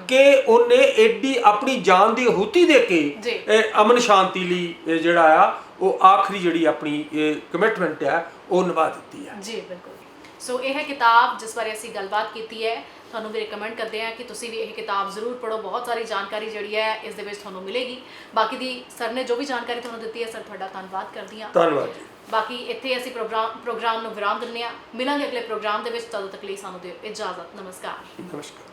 ਕਿ ਉਹਨੇ ਐਡੀ ਆਪਣੀ ਜਾਨ ਦੀ ਆਹੂਤੀ ਦੇ ਕੇ। ਇਹ ਅਮਨ ਸ਼ਾਂਤੀ ਲਈ ਜਿਹੜਾ ਆ ਉਹ ਆਖਰੀ ਜਿਹੜੀ ਆਪਣੀ ਕਮਿਟਮੈਂਟ ਆ ਉਹ ਨਿਭਾ ਦਿੱਤੀ ਆ। ਜੀ ਬਿਲਕੁਲ। ਸੋ ਇਹ ਹੈ ਕਿਤਾਬ ਜਿਸ ਬਾਰੇ ਅਸੀਂ ਗੱਲਬਾਤ ਕੀਤੀ ਹੈ ਤੁਹਾਨੂੰ ਵੀ ਰეკਮੈਂਡ ਕਰਦੇ ਹਾਂ ਕਿ ਤੁਸੀਂ ਵੀ ਇਹ ਕਿਤਾਬ ਜ਼ਰੂਰ ਪੜੋ ਬਹੁਤ ਸਾਰੀ ਜਾਣਕਾਰੀ ਜਿਹੜੀ ਹੈ ਇਸ ਦੇ ਵਿੱਚ ਤੁਹਾਨੂੰ ਮਿਲੇਗੀ। ਬਾਕੀ ਦੀ ਸਰ ਨੇ ਜੋ ਵੀ ਜਾਣਕਾਰੀ ਤੁਹਾਨੂੰ ਦਿੱਤੀ ਹੈ ਸਰ ਤੁਹਾਡਾ ਧੰਨਵਾਦ ਕਰਦੀ ਹਾਂ। ਧੰਨਵਾਦ ਜੀ। ਬਾਕੀ ਇੱਥੇ ਅਸੀਂ ਪ੍ਰੋਗਰਾਮ ਪ੍ਰੋਗਰਾਮ ਨੂੰ ਵਿਰਾਮ ਦਿੰਦੇ ਹਾਂ। ਮਿਲਾਂਗੇ ਅਗਲੇ ਪ੍ਰੋਗਰਾਮ ਦੇ ਵਿੱਚ। ਤਦੋਂ ਤੱਕ ਲਈ ਸਾਨੂੰ ਦਿਓ ਇਜਾਜ਼ਤ। ਨਮਸਕਾਰ। ਨਮਸਕਾਰ।